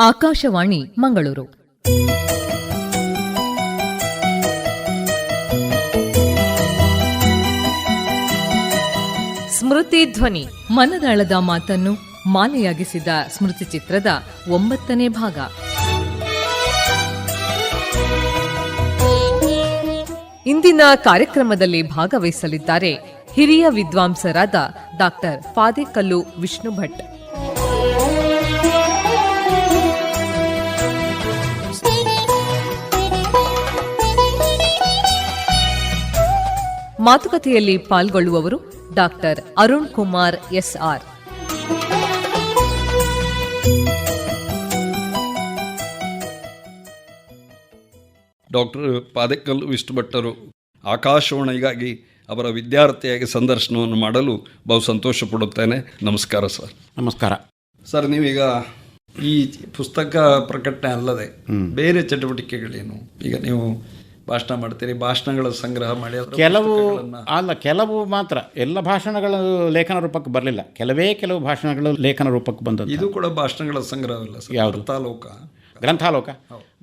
ಆಕಾಶವಾಣಿ ಮಂಗಳೂರು. ಸ್ಮೃತಿ ಧ್ವನಿ. ಮನದಾಳದ ಮಾತನ್ನು ಮಾಲೆಯಾಗಿಸಿದ ಸ್ಮೃತಿ ಚಿತ್ರದ ಒಂಬತ್ತನೇ ಭಾಗ. ಇಂದಿನ ಕಾರ್ಯಕ್ರಮದಲ್ಲಿ ಭಾಗವಹಿಸಲಿದ್ದಾರೆ ಹಿರಿಯ ವಿದ್ವಾಂಸರಾದ ಡಾಕ್ಟರ್ ಫಾದೇಕಲ್ಲು ವಿಷ್ಣು ಭಟ್ ಮಾತುಕತೆಯಲ್ಲಿ ಪಾಲ್ಗೊಳ್ಳುವವರು doctor Arun Kumar S R. Doctor Padekal Vishnu ಭಟ್ಟರು ಆಕಾಶವಾಣಿಗಾಗಿ ಅವರ ವಿದ್ಯಾರ್ಥಿಯಾಗಿ ಸಂದರ್ಶನವನ್ನು ಮಾಡಲು ಬಹು ಸಂತೋಷ ಪಡುತ್ತೇನೆ. ನಮಸ್ಕಾರ ಸರ್. ನಮಸ್ಕಾರ. ಸರ್ ನೀವೀಗ ಈ ಪುಸ್ತಕ ಪ್ರಕಟಣೆ ಅಲ್ಲದೆ ಬೇರೆ ಚಟುವಟಿಕೆಗಳೇನು? ಈಗ ನೀವು ಭಾಷಣ ಮಾಡ್ತೀರಿ ಭಾಷಣಗಳ ಸಂಗ್ರಹ ಮಾಡಿ ಕೆಲವು ಅಲ್ಲ ಕೆಲವು ಮಾತ್ರ. ಎಲ್ಲ ಭಾಷಣಗಳು ಲೇಖನ ರೂಪಕ್ಕೆ ಬರಲಿಲ್ಲ. ಕೆಲವೇ ಕೆಲವು ಭಾಷಣಗಳು ಲೇಖನ ರೂಪಕ್ಕೆ ಬಂದದ್ದು ಇದು ಕೂಡ ಭಾಷಣಗಳ ಸಂಗ್ರಹವಲ್ಲ ಯಾವುದು? ತಾಲೂಕ ಗ್ರಂಥಾಲೋಕ?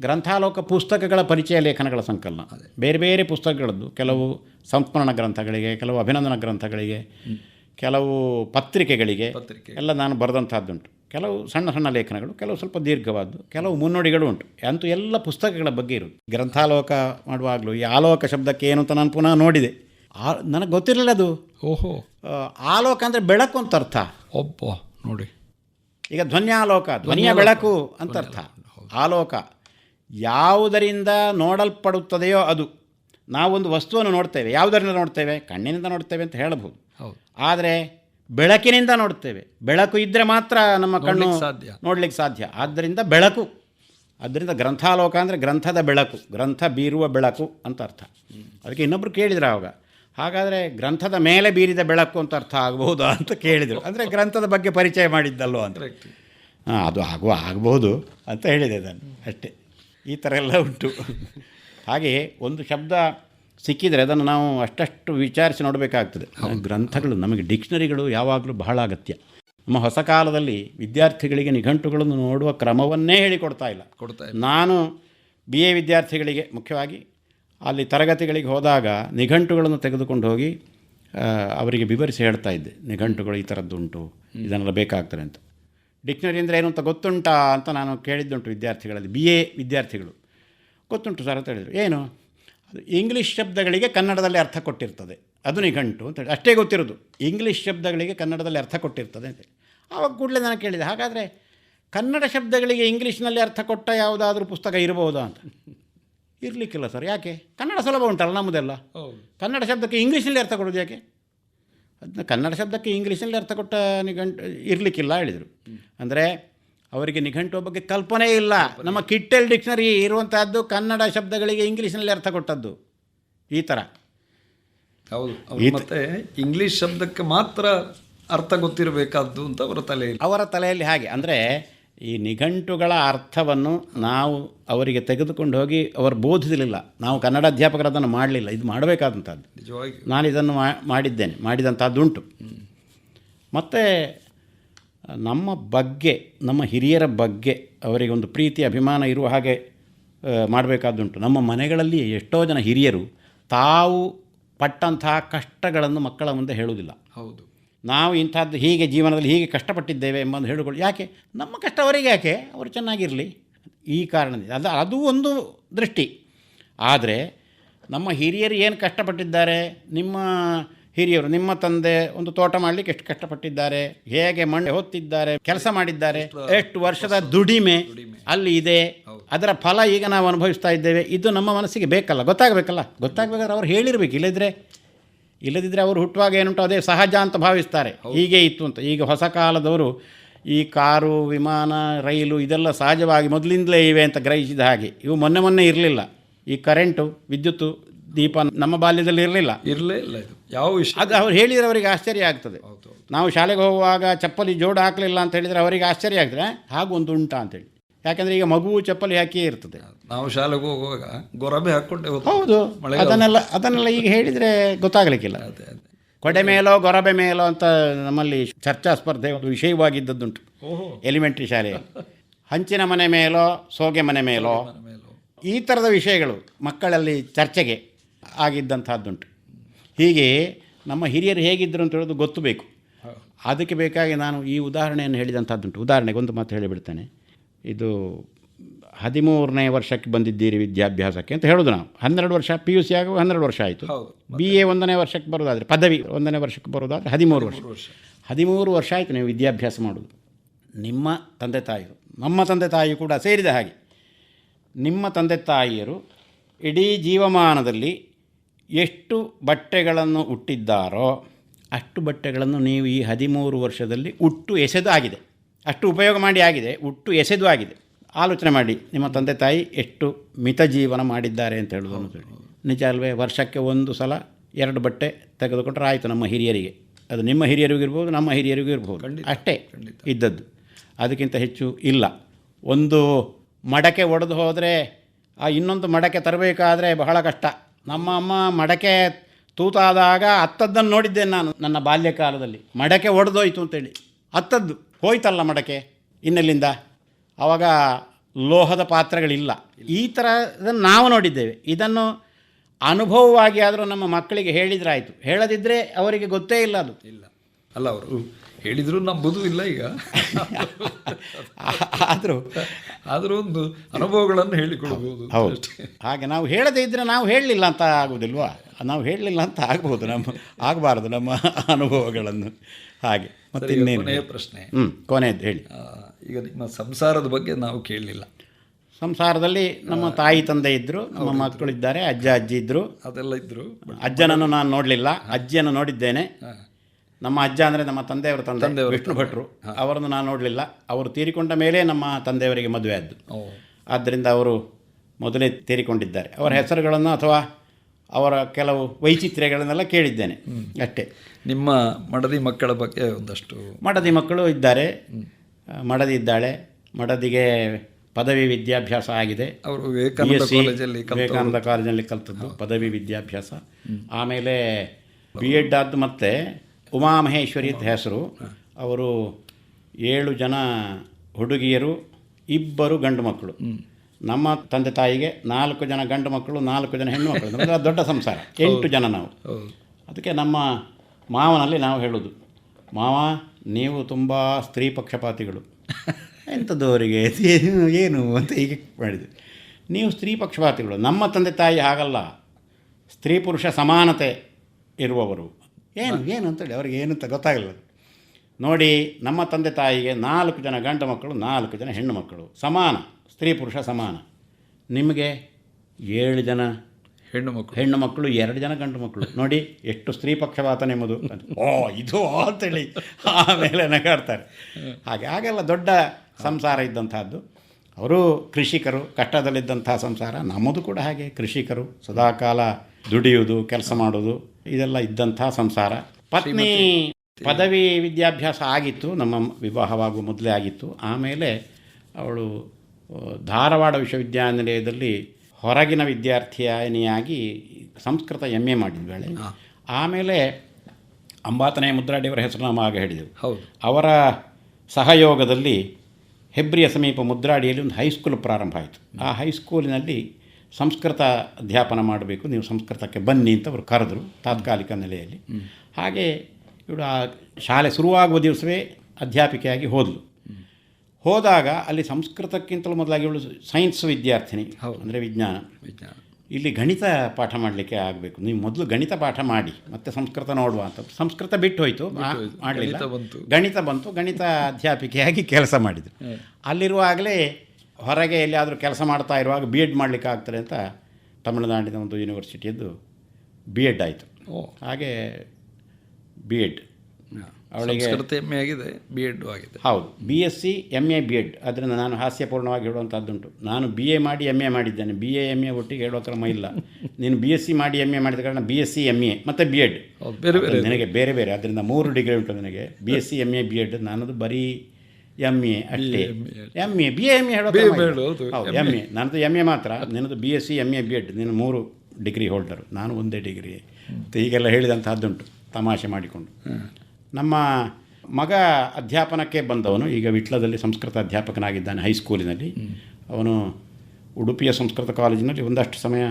ಗ್ರಂಥಾಲೋಕ ಪುಸ್ತಕಗಳ ಪರಿಚಯ ಲೇಖನಗಳ ಸಂಕಲನ. ಬೇರೆ ಬೇರೆ ಪುಸ್ತಕಗಳದ್ದು. ಕೆಲವು ಸಂಸ್ಮರಣ ಗ್ರಂಥಗಳಿಗೆ ಕೆಲವು ಅಭಿನಂದನ ಗ್ರಂಥಗಳಿಗೆ ಕೆಲವು ಪತ್ರಿಕೆಗಳಿಗೆ ಪತ್ರಿಕೆ. ಎಲ್ಲ ನಾನು ಬರೆದಂಥದ್ದುಂಟು. ಕೆಲವು ಸಣ್ಣ ಸಣ್ಣ ಲೇಖನಗಳು ಕೆಲವು ಸ್ವಲ್ಪ ದೀರ್ಘವಾದ್ದು ಕೆಲವು ಮುನ್ನುಡಿಗಳು ಉಂಟು. ಅಂತೂ ಎಲ್ಲ ಪುಸ್ತಕಗಳ ಬಗ್ಗೆ ಇರುತ್ತೆ ಗ್ರಂಥಾಲೋಕ ಮಾಡುವಾಗಲೂ ಈ ಆಲೋಕ ಶಬ್ದಕ್ಕೆ ಏನು ಅಂತ ನಾನು ಪುನಃ ನೋಡಿದೆ. ಆ ನನಗೆ ಗೊತ್ತಿರಲಿಲ್ಲ ಅದು. ಓಹೋ. ಆಲೋಕ ಅಂದರೆ ಬೆಳಕು ಅಂತ ಅರ್ಥ. ಒಬ್ಬ ನೋಡಿ. ಈಗ ಧ್ವನ್ಯಾಲೋಕ ಧ್ವನಿಯ ಬೆಳಕು ಅಂತ ಅರ್ಥ. ಆಲೋಕ ಯಾವುದರಿಂದ ನೋಡಲ್ಪಡುತ್ತದೆಯೋ ಅದು. ನಾವೊಂದು ವಸ್ತುವನ್ನು ನೋಡ್ತೇವೆ. ಯಾವುದರಿಂದ ನೋಡ್ತೇವೆ? ಕಣ್ಣಿನಿಂದ ನೋಡ್ತೇವೆ ಅಂತ ಹೇಳಬಹುದು. ಹೌದು. ಆದರೆ ಬೆಳಕಿನಿಂದ ನೋಡ್ತೇವೆ ಬೆಳಕು ಇದ್ದರೆ ಮಾತ್ರ ನಮ್ಮ ಕಣ್ಣು ಸಾಧ್ಯ. ನೋಡ್ಲಿಕ್ಕೆ ಸಾಧ್ಯ. ಆದ್ದರಿಂದ ಬೆಳಕು. ಅದರಿಂದ ಗ್ರಂಥಾಲೋಕ ಅಂದರೆ ಗ್ರಂಥದ ಬೆಳಕು. ಗ್ರಂಥ ಬೀರುವ ಬೆಳಕು ಅಂತ ಅರ್ಥ. ಅದಕ್ಕೆ ಇನ್ನೊಬ್ಬರು ಕೇಳಿದ್ರು ಆವಾಗ ಹಾಗಾದರೆ ಗ್ರಂಥದ ಮೇಲೆ ಬೀರಿದ ಬೆಳಕು ಅಂತ ಅರ್ಥ ಆಗಬಹುದಾ ಅಂತ ಕೇಳಿದರು. ಅಂದರೆ ಗ್ರಂಥದ ಬಗ್ಗೆ ಪರಿಚಯ ಮಾಡಿದ್ದಲ್ವ ಅಂತ. ಹಾಂ ಅದು ಆಗುವ ಆಗಬಹುದು ಅಂತ ಹೇಳಿದೆ ನಾನು. ಅಷ್ಟೇ. ಈ ಥರ ಎಲ್ಲ ಉಂಟು. ಹಾಗೆಯೇ ಒಂದು ಶಬ್ದ ಸಿಕ್ಕಿದರೆ ಅದನ್ನು ನಾವು ಅಷ್ಟಷ್ಟು ವಿಚಾರಿಸಿ ನೋಡಬೇಕಾಗ್ತದೆ. ಗ್ರಂಥಗಳು ನಮಗೆ ಡಿಕ್ಷನರಿಗಳು ಯಾವಾಗಲೂ ಬಹಳ ಅಗತ್ಯ. ನಮ್ಮ ಹೊಸ ಕಾಲದಲ್ಲಿ ವಿದ್ಯಾರ್ಥಿಗಳಿಗೆ ನಿಘಂಟುಗಳನ್ನು ನೋಡುವ ಕ್ರಮವನ್ನೇ ಹೇಳಿಕೊಡ್ತಾ ಇಲ್ಲ. ಕೊಡ್ತಾ ನಾನು ಬಿ ಎ ವಿದ್ಯಾರ್ಥಿಗಳಿಗೆ ಮುಖ್ಯವಾಗಿ ಅಲ್ಲಿ ತರಗತಿಗಳಿಗೆ ಹೋದಾಗ ನಿಘಂಟುಗಳನ್ನು ತೆಗೆದುಕೊಂಡು ಹೋಗಿ ಅವರಿಗೆ ವಿವರಿಸಿ ಹೇಳ್ತಾ ಇದ್ದೆ. ನಿಘಂಟುಗಳು ಈ ಥರದ್ದುಂಟು ಇದನ್ನೆಲ್ಲ ಬೇಕಾಗ್ತದೆ ಅಂತ. ಡಿಕ್ಷನರಿ ಅಂದರೆ ಏನು ಅಂತ ಗೊತ್ತುಂಟಾ ಅಂತ ನಾನು ಕೇಳಿದ್ದುಂಟು ವಿದ್ಯಾರ್ಥಿಗಳಲ್ಲಿ. ಬಿ ಎ ವಿದ್ಯಾರ್ಥಿಗಳು. ಗೊತ್ತುಂಟು ಸರ್ ಅಂತ ಹೇಳಿದರು. ಏನು? ಇಂಗ್ಲೀಷ್ ಶಬ್ದಗಳಿಗೆ ಕನ್ನಡದಲ್ಲಿ ಅರ್ಥ ಕೊಟ್ಟಿರ್ತದೆ. ಅದು ನಿಘಂಟು ಅಂತೇಳಿ ಅಷ್ಟೇ ಗೊತ್ತಿರೋದು. ಇಂಗ್ಲೀಷ್ ಶಬ್ದಗಳಿಗೆ ಕನ್ನಡದಲ್ಲಿ ಅರ್ಥ ಕೊಟ್ಟಿರ್ತದೆ ಅಂತೇಳಿ ಆವಾಗ ಕೂಡಲೇ ನಾನು ಕೇಳಿದೆ ಹಾಗಾದರೆ ಕನ್ನಡ ಶಬ್ದಗಳಿಗೆ ಇಂಗ್ಲೀಷ್ನಲ್ಲಿ ಅರ್ಥ ಕೊಟ್ಟ ಯಾವುದಾದ್ರೂ ಪುಸ್ತಕ ಇರಬಹುದು ಅಂತ? ಇರಲಿಕ್ಕಿಲ್ಲ ಸರ್. ಯಾಕೆ? ಕನ್ನಡ ಸುಲಭ ಉಂಟಲ್ಲ ನಮ್ಮದೆಲ್ಲ. ಕನ್ನಡ ಶಬ್ದಕ್ಕೆ ಇಂಗ್ಲೀಷಲ್ಲಿ ಅರ್ಥ ಕೊಡೋದು ಯಾಕೆ? ಅದನ್ನ ಕನ್ನಡ ಶಬ್ದಕ್ಕೆ ಇಂಗ್ಲೀಷಲ್ಲಿ ಅರ್ಥ ಕೊಟ್ಟ ನಿಘಂಟು ಇರಲಿಕ್ಕಿಲ್ಲ ಹೇಳಿದರು. ಅಂದರೆ ಅವರಿಗೆ ನಿಘಂಟು ಬಗ್ಗೆ ಕಲ್ಪನೆ ಇಲ್ಲ. ನಮ್ಮ ಕಿಟ್ಟೆಲ್ ಡಿಕ್ಷನರಿ ಇರುವಂತಹದ್ದು ಕನ್ನಡ ಶಬ್ದಗಳಿಗೆ ಇಂಗ್ಲೀಷ್ನಲ್ಲಿ ಅರ್ಥ ಕೊಟ್ಟದ್ದು. ಈ ಥರ ಹೌದು ಮತ್ತೆ ಇಂಗ್ಲೀಷ್ ಶಬ್ದಕ್ಕೆ ಮಾತ್ರ ಅರ್ಥ ಗೊತ್ತಿರಬೇಕಾದ್ದು ಅಂತ ಅವರ ತಲೆಯಲ್ಲಿ ಅವರ ತಲೆಯಲ್ಲಿ ಹಾಗೆ. ಅಂದರೆ ಈ ನಿಘಂಟುಗಳ ಅರ್ಥವನ್ನು ನಾವು ಅವರಿಗೆ ತೆಗೆದುಕೊಂಡು ಹೋಗಿ ಅವರು ಬೋಧಿಸಲಿಲ್ಲ ನಾವು ಕನ್ನಡ ಅಧ್ಯಾಪಕರು ಅದನ್ನು ಮಾಡಲಿಲ್ಲ. ಇದು ಮಾಡಬೇಕಾದಂಥದ್ದು ನಾನು ಇದನ್ನು ಮಾಡಿದ್ದೇನೆ. ಮಾಡಿದಂಥದ್ದುಂಟು ಮತ್ತು ನಮ್ಮ ಬಗ್ಗೆ ನಮ್ಮ ಹಿರಿಯರ ಬಗ್ಗೆ ಅವರಿಗೆ ಒಂದು ಪ್ರೀತಿ ಅಭಿಮಾನ ಇರುವ ಹಾಗೆ ಮಾಡಬೇಕಾದ್ದುಂಟು. ನಮ್ಮ ಮನೆಗಳಲ್ಲಿ ಎಷ್ಟೋ ಜನ ಹಿರಿಯರು ತಾವು ಪಟ್ಟಂತಹ ಕಷ್ಟಗಳನ್ನು ಮಕ್ಕಳ ಮುಂದೆ ಹೇಳುವುದಿಲ್ಲ. ಹೌದು. ನಾವು ಇಂಥದ್ದು ಹೀಗೆ ಜೀವನದಲ್ಲಿ ಹೀಗೆ ಕಷ್ಟಪಟ್ಟಿದ್ದೇವೆ ಎಂಬಂದು ಹೇಳಿಕೊಳ್ಳಿ ಯಾಕೆ? ನಮ್ಮ ಕಷ್ಟ ಅವರಿಗೆ ಯಾಕೆ? ಅವರು ಚೆನ್ನಾಗಿರಲಿ. ಈ ಕಾರಣದಿಂದ. ಅದು ಅದು ಒಂದು ದೃಷ್ಟಿ. ಆದರೆ ನಮ್ಮ ಹಿರಿಯರು ಏನು ಕಷ್ಟಪಟ್ಟಿದ್ದಾರೆ? ನಿಮ್ಮ ಹಿರಿಯರು ನಿಮ್ಮ ತಂದೆ ಒಂದು ತೋಟ ಮಾಡಲಿಕ್ಕೆ ಎಷ್ಟು ಕಷ್ಟಪಟ್ಟಿದ್ದಾರೆ ಹೇಗೆ ಮಣ್ಣೆ ಹೊತ್ತಿದ್ದಾರೆ ಕೆಲಸ ಮಾಡಿದ್ದಾರೆ ಎಷ್ಟು ವರ್ಷದ ದುಡಿಮೆ ಅಲ್ಲಿ ಇದೆ ಅದರ ಫಲ ಈಗ ನಾವು ಅನುಭವಿಸ್ತಾ ಇದ್ದೇವೆ. ಇದು ನಮ್ಮ ಮನಸ್ಸಿಗೆ ಬೇಕಲ್ಲ ಗೊತ್ತಾಗಬೇಕಲ್ಲ? ಗೊತ್ತಾಗಬೇಕಾದ್ರೆ ಅವ್ರು ಹೇಳಿರ್ಬೇಕು ಇಲ್ಲದಿದ್ದರೆ ಇಲ್ಲದಿದ್ದರೆ ಅವರು ಹುಟ್ಟುವಾಗ ಏನುಂಟು ಅದೇ ಸಹಜ ಅಂತ ಭಾವಿಸ್ತಾರೆ. ಹೀಗೆ ಇತ್ತು ಅಂತ. ಈಗ ಹೊಸ ಕಾಲದವರು ಈ ಕಾರು ವಿಮಾನ ರೈಲು ಇದೆಲ್ಲ ಸಹಜವಾಗಿ ಮೊದಲಿಂದಲೇ ಇವೆ ಅಂತ ಗ್ರಹಿಸಿದ ಹಾಗೆ. ಇವು ಮೊನ್ನೆ ಮೊನ್ನೆ ಇರಲಿಲ್ಲ. ಈ ಕರೆಂಟು ವಿದ್ಯುತ್ತು ದೀಪ ನಮ್ಮ ಬಾಲ್ಯದಲ್ಲಿ ಇರಲಿಲ್ಲ. ಇರಲೇ ಇಲ್ಲ ಇದು. ಯಾವ ವಿಷಯ ಅದು ಅವ್ರು ಹೇಳಿದ್ರೆ ಅವರಿಗೆ ಆಶ್ಚರ್ಯ ಆಗ್ತದೆ. ನಾವು ಶಾಲೆಗೆ ಹೋಗುವಾಗ ಚಪ್ಪಲಿ ಜೋಡು ಹಾಕಲಿಲ್ಲ ಅಂತ ಹೇಳಿದರೆ ಅವರಿಗೆ ಆಶ್ಚರ್ಯ ಆಗ್ತದೆ. ಹಾಗೊಂದು ಒಂದು ಉಂಟಾ ಅಂತೇಳಿ ಯಾಕಂದರೆ ಈಗ ಮಗುವು ಚಪ್ಪಲಿ ಹಾಕಿಯೇ ಇರ್ತದೆ. ನಾವು ಶಾಲೆಗೆ ಹೋಗುವಾಗ ಗೊರಬೆ ಹಾಕ್ಕೊಂಡೆ ಹೌದು. ಅದನ್ನೆಲ್ಲ ಅದನ್ನೆಲ್ಲ ಈಗ ಹೇಳಿದರೆ ಗೊತ್ತಾಗಲಿಕ್ಕಿಲ್ಲ. ಅದೇ ಅದೇ. ಕೊಡೆ ಮೇಲೋ ಗೊರಬೆ ಮೇಲೋ ಅಂತ ನಮ್ಮಲ್ಲಿ ಚರ್ಚಾ ಸ್ಪರ್ಧೆ ಒಂದು ವಿಷಯವಾಗಿದ್ದದ್ದುಂಟು. ಓಹೋ. ಎಲಿಮೆಂಟ್ರಿ ಶಾಲೆ. ಹಂಚಿನ ಮನೆ ಮೇಲೋ ಸೋಗೆ ಮನೆ ಮೇಲೋ. ಈ ಥರದ ವಿಷಯಗಳು ಮಕ್ಕಳಲ್ಲಿ ಚರ್ಚೆಗೆ ಆಗಿದ್ದಂಥದ್ದುಂಟು ಹೀಗೆ ನಮ್ಮ ಹಿರಿಯರು ಹೇಗಿದ್ದರು ಅಂತ ಹೇಳೋದು ಗೊತ್ತು ಬೇಕು. ಅದಕ್ಕೆ ಬೇಕಾಗಿ ನಾನು ಈ ಉದಾಹರಣೆಯನ್ನು ಹೇಳಿದಂಥದ್ದುಂಟು ಉದಾಹರಣೆಗೆ ಒಂದು ಮಾತು ಹೇಳಿಬಿಡ್ತೇನೆ. ಇದು ಹದಿಮೂರನೇ ವರ್ಷಕ್ಕೆ ಬಂದಿದ್ದೀರಿ ವಿದ್ಯಾಭ್ಯಾಸಕ್ಕೆ ಅಂತ ಹೇಳೋದು ನಾವು. ಹನ್ನೆರಡು ವರ್ಷ ಪಿ ಯು ಸಿ ಆಗುವ ಹನ್ನೆರಡು ವರ್ಷ ಆಯಿತು. ಬಿ ಎ ಒಂದನೇ ವರ್ಷಕ್ಕೆ ಬರೋದಾದರೆ ಪದವಿ ಒಂದನೇ ವರ್ಷಕ್ಕೆ ಬರೋದಾದರೆ ಹದಿಮೂರು ವರ್ಷ. ವರ್ಷ. ಹದಿಮೂರು ವರ್ಷ ಆಯಿತು ನೀವು ವಿದ್ಯಾಭ್ಯಾಸ ಮಾಡೋದು. ನಿಮ್ಮ ತಂದೆ ತಾಯಿಯರು ನಮ್ಮ ತಂದೆ ತಾಯಿ ಕೂಡ ಸೇರಿದ ಹಾಗೆ. ನಿಮ್ಮ ತಂದೆ ತಾಯಿಯರು ಇಡೀ ಜೀವಮಾನದಲ್ಲಿ ಎಷ್ಟು ಬಟ್ಟೆಗಳನ್ನು ಉಟ್ಟಿದ್ದಾರೋ ಅಷ್ಟು ಬಟ್ಟೆಗಳನ್ನು ನೀವು ಈ ಹದಿಮೂರು ವರ್ಷದಲ್ಲಿ ಉಟ್ಟು ಎಸೆದು ಆಗಿದೆ. ಅಷ್ಟು ಉಪಯೋಗ ಮಾಡಿ ಆಗಿದೆ ಉಟ್ಟು ಎಸೆದು ಆಗಿದೆ. ಆಲೋಚನೆ ಮಾಡಿ ನಿಮ್ಮ ತಂದೆ ತಾಯಿ ಎಷ್ಟು ಮಿತ ಜೀವನ ಮಾಡಿದ್ದಾರೆ ಅಂತ ಹೇಳೋದು ಹೇಳಿ ನಿಜ ಅಲ್ವೇ ವರ್ಷಕ್ಕೆ ಒಂದು ಸಲ ಎರಡು ಬಟ್ಟೆ ತೆಗೆದುಕೊಂಡ್ರೆ ಆಯಿತು ನಮ್ಮ ಹಿರಿಯರಿಗೆ. ಅದು ನಿಮ್ಮ ಹಿರಿಯರಿಗೂ ಇರ್ಬೋದು ನಮ್ಮ ಹಿರಿಯರಿಗೂ ಇರ್ಬೋದು. ಅಷ್ಟೇ ಇದ್ದದ್ದು. ಅದಕ್ಕಿಂತ ಹೆಚ್ಚು ಇಲ್ಲ. ಒಂದು ಮಡಕೆ ಒಡೆದು ಹೋದರೆ ಆ ಇನ್ನೊಂದು ಮಡಕೆ ತರಬೇಕಾದ್ರೆ ಬಹಳ ಕಷ್ಟ. ನಮ್ಮ ಅಮ್ಮ ಮಡಕೆ ತೂತಾದಾಗ ಹತ್ತದ್ದನ್ನು ನೋಡಿದ್ದೇನೆ ನಾನು ನನ್ನ ಬಾಲ್ಯಕಾಲದಲ್ಲಿ. ಮಡಕೆ ಒಡೆದೋಯ್ತು ಅಂತೇಳಿ. ಅತ್ತದ್ದು ಹೋಯ್ತಲ್ಲ ಮಡಕೆ ಇನ್ನೆಲ್ಲಿಂದ? ಆವಾಗ ಲೋಹದ ಪಾತ್ರೆಗಳಿಲ್ಲ. ಈ ಥರದನ್ನು ನಾವು ನೋಡಿದ್ದೇವೆ. ಇದನ್ನು ಅನುಭವವಾಗಿ ಆದರೂ ನಮ್ಮ ಮಕ್ಕಳಿಗೆ ಹೇಳಿದ್ರಾಯಿತು. ಹೇಳದಿದ್ದರೆ ಅವರಿಗೆ ಗೊತ್ತೇ ಇಲ್ಲ ಅದು. ಇಲ್ಲ. ಅಲ್ಲ ಅವರು. ಹೇಳಿದ್ರು ನಂಬುದು ಇಲ್ಲ ಈಗ. ಆದರೂ ಆದರೂ ಒಂದು ಅನುಭವಗಳನ್ನು ಹೇಳಿಕೊಳ್ಬೋದು. ಹೌದು. ಹಾಗೆ ನಾವು ಹೇಳದೇ ಇದ್ದರೆ ನಾವು ಹೇಳಲಿಲ್ಲ ಅಂತ ಆಗುವುದಿಲ್ವಾ? ನಾವು ಹೇಳಲಿಲ್ಲ ಅಂತ ಆಗ್ಬೋದು ನಮ್ಮ ಆಗಬಾರ್ದು ನಮ್ಮ ಅನುಭವಗಳನ್ನು. ಹಾಗೆ ಮತ್ತೆ ಇನ್ನೇನು? ಪ್ರಶ್ನೆ. ಹ್ಞೂ ಕೊನೆಯದ್ದು ಹೇಳಿ. ಈಗ ನಿಮ್ಮ ಸಂಸಾರದ ಬಗ್ಗೆ ನಾವು ಕೇಳಲಿಲ್ಲ. ಸಂಸಾರದಲ್ಲಿ ನಮ್ಮ ತಾಯಿ ತಂದೆ ಇದ್ದರು ನಮ್ಮ ಮಕ್ಕಳಿದ್ದಾರೆ ಅಜ್ಜ ಅಜ್ಜಿ ಇದ್ದರು ಅದೆಲ್ಲ ಇದ್ದರು ಅಜ್ಜನನ್ನು ನಾನು ನೋಡಲಿಲ್ಲ ಅಜ್ಜಿಯನ್ನು ನೋಡಿದ್ದೇನೆ. ನಮ್ಮ ಅಜ್ಜ ಅಂದರೆ ನಮ್ಮ ತಂದೆಯವರ ತಂದೆ ವಿಷ್ಣು ಭಟ್ರು ಅವರನ್ನು ನಾನು ನೋಡಲಿಲ್ಲ. ಅವರು ತೀರಿಕೊಂಡ ಮೇಲೆ ನಮ್ಮ ತಂದೆಯವರಿಗೆ ಮದುವೆ ಆದ್ದು. ಆದ್ದರಿಂದ ಅವರು ಮೊದಲೇ ತೀರಿಕೊಂಡಿದ್ದಾರೆ. ಅವರ ಹೆಸರುಗಳನ್ನು ಅಥವಾ ಅವರ ಕೆಲವು ವೈಚಿತ್ರ್ಯಗಳನ್ನೆಲ್ಲ ಕೇಳಿದ್ದೇನೆ. ಅಷ್ಟೇ. ನಿಮ್ಮ ಮಡದಿ ಮಕ್ಕಳ ಬಗ್ಗೆ ಒಂದಷ್ಟು ಮಡದಿ ಮಕ್ಕಳು ಇದ್ದಾರೆ. ಮಡದಿ ಇದ್ದಾಳೆ. ಮಡದಿಗೆ ಪದವಿ ವಿದ್ಯಾಭ್ಯಾಸ ಆಗಿದೆ. ಅವರು ವಿವೇಕಾನಂದ ಕಾಲೇಜಲ್ಲಿ. ವಿವೇಕಾನಂದ ಕಾಲೇಜಲ್ಲಿ ಕಲ್ತದ್ದು ಪದವಿ ವಿದ್ಯಾಭ್ಯಾಸ. ಆಮೇಲೆ ಬಿ ಎಡ್ ಆದ್ದು ಮತ್ತೆ ಉಮಾಮಹೇಶ್ವರಿ ಅಂತ ಹೆಸರು. ಅವರು ಏಳು ಜನ ಹುಡುಗಿಯರು ಇಬ್ಬರು ಗಂಡು ಮಕ್ಕಳು. ನಮ್ಮ ತಂದೆ ತಾಯಿಗೆ ನಾಲ್ಕು ಜನ ಗಂಡು ಮಕ್ಕಳು ನಾಲ್ಕು ಜನ ಹೆಣ್ಣು ಮಕ್ಕಳು. ನಮ್ಮದು ದೊಡ್ಡ ಸಂಸಾರ. ಎಂಟು ಜನ ನಾವು. ಅದಕ್ಕೆ ನಮ್ಮ ಮಾವನಲ್ಲಿ ನಾವು ಹೇಳೋದು ಮಾವ ನೀವು ತುಂಬ ಸ್ತ್ರೀ ಪಕ್ಷಪಾತಿಗಳು. ಎಂಥದ್ದು ಅವರಿಗೆ? ಏನು ಏನು ಅಂತ ಹೀಗೆ ಮಾಡಿದೆ. ನೀವು ಸ್ತ್ರೀ ಪಕ್ಷಪಾತಿಗಳು. ನಮ್ಮ ತಂದೆ ತಾಯಿ ಹಾಗಲ್ಲ. ಸ್ತ್ರೀ ಪುರುಷ ಸಮಾನತೆ ಇರುವವರು. ಏನು ಏನು ಅಂತೇಳಿ ಅವ್ರಿಗೆ ಏನು ಅಂತ ಗೊತ್ತಾಗಲಿಲ್ಲ. ನೋಡಿ ನಮ್ಮ ತಂದೆ ತಾಯಿಗೆ ನಾಲ್ಕು ಜನ ಗಂಡು ಮಕ್ಕಳು ನಾಲ್ಕು ಜನ ಹೆಣ್ಣು ಮಕ್ಕಳು. ಸಮಾನ ಸ್ತ್ರೀ ಪುರುಷ ಸಮಾನ. ನಿಮಗೆ ಏಳು ಜನ ಹೆಣ್ಣು ಮಕ್ಕಳು. ಹೆಣ್ಣು ಮಕ್ಕಳು ಎರಡು ಜನ ಗಂಡು ಮಕ್ಕಳು. ನೋಡಿ ಎಷ್ಟು ಸ್ತ್ರೀ ಪಕ್ಷಪಾತ ನಿಮ್ಮದು. ಓ ಇದು ಅಂತೇಳಿ ಆಮೇಲೆ ನಗಾಡ್ತಾರೆ. ಹಾಗೆ ಹಾಗೆಲ್ಲ ದೊಡ್ಡ ಸಂಸಾರ ಇದ್ದಂಥದ್ದು ಅವರು ಕೃಷಿಕರು ಕಷ್ಟದಲ್ಲಿದ್ದಂಥ ಸಂಸಾರ. ನಮ್ಮದು ಕೂಡ ಹಾಗೆ ಕೃಷಿಕರು ಸದಾಕಾಲ ದುಡಿಯುವುದು ಕೆಲಸ ಮಾಡೋದು ಇದೆಲ್ಲ ಇದ್ದಂಥ ಸಂಸಾರ. ಪತ್ನಿ ಪದವಿ ವಿದ್ಯಾಭ್ಯಾಸ ಆಗಿತ್ತು ನಮ್ಮ ವಿವಾಹವಾಗುವ ಮೊದಲೇ ಆಗಿತ್ತು. ಆಮೇಲೆ ಅವಳು ಧಾರವಾಡ ವಿಶ್ವವಿದ್ಯಾನಿಲಯದಲ್ಲಿ ಹೊರಗಿನ ವಿದ್ಯಾರ್ಥಿಯಾಗಿ ಸಂಸ್ಕೃತ ಎಂ ಎ ಆಮೇಲೆ ಅಂಬಾತನೆಯ ಮುದ್ರಾಡಿಯವರ ಹೆಸರು ನಾವು ಆಗ ಹೇಳಿದೆವು. ಹೌದು. ಅವರ ಸಹಯೋಗದಲ್ಲಿ ಹೆಬ್ರಿಯ ಸಮೀಪ ಮುದ್ರಾಡಿಯಲ್ಲಿ ಒಂದು ಹೈಸ್ಕೂಲ್ ಪ್ರಾರಂಭ ಆಯಿತು. ಆ ಹೈಸ್ಕೂಲಿನಲ್ಲಿ ಸಂಸ್ಕೃತ ಅಧ್ಯಾಪನ ಮಾಡಬೇಕು ನೀವು ಸಂಸ್ಕೃತಕ್ಕೆ ಬನ್ನಿ ಅಂತ ಅವರು ಕರೆದರು ತಾತ್ಕಾಲಿಕ ನೆಲೆಯಲ್ಲಿ. ಹಾಗೆ ಇವಳು ಆ ಶಾಲೆ ಶುರುವಾಗುವ ದಿವಸವೇ ಅಧ್ಯಾಪಿಕೆಯಾಗಿ ಹೋದಳು ಹೋದಾಗ ಅಲ್ಲಿ ಸಂಸ್ಕೃತಕ್ಕಿಂತಲೂ ಮೊದಲಾಗಿ ಇವಳು ಸೈನ್ಸ್ ವಿದ್ಯಾರ್ಥಿನಿ ಅಂದರೆ ವಿಜ್ಞಾನ. ವಿಜ್ಞಾನ. ಇಲ್ಲಿ ಗಣಿತ ಪಾಠ ಮಾಡಲಿಕ್ಕೆ ಆಗಬೇಕು. ನೀವು ಮೊದಲು ಗಣಿತ ಪಾಠ ಮಾಡಿ ಮತ್ತೆ ಸಂಸ್ಕೃತ ನೋಡುವ ಅಂತ. ಸಂಸ್ಕೃತ ಬಿಟ್ಟು ಹೋಯಿತು ಮಾಡಲಿಲ್ಲ. ಗಣಿತ ಬಂತು. ಗಣಿತ ಬಂತು ಗಣಿತ ಅಧ್ಯಾಪಿಕೆಯಾಗಿ ಕೆಲಸ ಮಾಡಿದರು. ಅಲ್ಲಿರುವಾಗಲೇ ಹೊರಗೆ ಎಲ್ಲಿಯಾದರೂ ಕೆಲಸ ಮಾಡ್ತಾ ಇರುವಾಗ ಬಿ ಎಡ್ ಮಾಡಲಿಕ್ಕೆ ಆಗ್ತದೆ ಅಂತ ತಮಿಳುನಾಡಿನ ಒಂದು ಯೂನಿವರ್ಸಿಟಿಯದ್ದು ಬಿ ಎಡ್ ಆಯಿತು. ಹಾಗೆ ಬಿ ಎಡ್ ಅವಳಿಗೆ ಸಂಸ್ಕೃತ ಎಂ ಎ ಆಗಿದೆ ಬಿ ಎಡ್ ಆಗಿದೆ. ಹೌದು. B S C M A B Ed ಅದರಿಂದ ನಾನು ಹಾಸ್ಯಪೂರ್ಣವಾಗಿ ಹೇಳುವಂಥದ್ದುಂಟು ನಾನು ಬಿ ಎ ಮಾಡಿ ಎಂ ಎ ಮಾಡಿದ್ದೇನೆ. ಬಿ ಎ ಎಂ ಎ ಒಟ್ಟಿಗೆ ಹೇಳೋ ಕ್ರಮ ಇಲ್ಲ. ನೀನು ಬಿ ಎಸ್ ಸಿ ಮಾಡಿ ಎಂ ಎ ಮಾಡಿದ ಕಾರಣ B S C M A ಮತ್ತು ಬಿ ಎಡ್ ಬೇರೆ ಬೇರೆ ನನಗೆ ಬೇರೆ ಬೇರೆ. ಅದರಿಂದ ಮೂರು ಡಿಗ್ರಿ ಉಂಟು ನನಗೆ. B S C M A B Ed ನಾನದು ಬರೀ ಎಂ ಎ ಅಷ್ಟೇ M A B A M A ಹೇಳೋದು ಹೌದು, ಎಂ ಎ ನನ್ನದು ಎಂ ಎ ಮಾತ್ರ. ನಿನ್ನದು B S C M A B Ed ನಿನ್ನ ಮೂರು ಡಿಗ್ರಿ ಹೋಲ್ಡರು ನಾನು ಒಂದೇ ಡಿಗ್ರಿ ಹೀಗೆಲ್ಲ ಹೇಳಿದಂತಹದ್ದುಂಟು. ತಮಾಷೆ ಮಾಡಿಕೊಂಡು. ನಮ್ಮ ಮಗ ಅಧ್ಯಾಪನಕ್ಕೆ ಬಂದವನು ಈಗ ವಿಟ್ಲದಲ್ಲಿ ಸಂಸ್ಕೃತ ಅಧ್ಯಾಪಕನಾಗಿದ್ದಾನೆ ಹೈಸ್ಕೂಲಿನಲ್ಲಿ ಅವನು ಉಡುಪಿಯ ಸಂಸ್ಕೃತ ಕಾಲೇಜಿನಲ್ಲಿ ಒಂದಷ್ಟು ಸಮಯ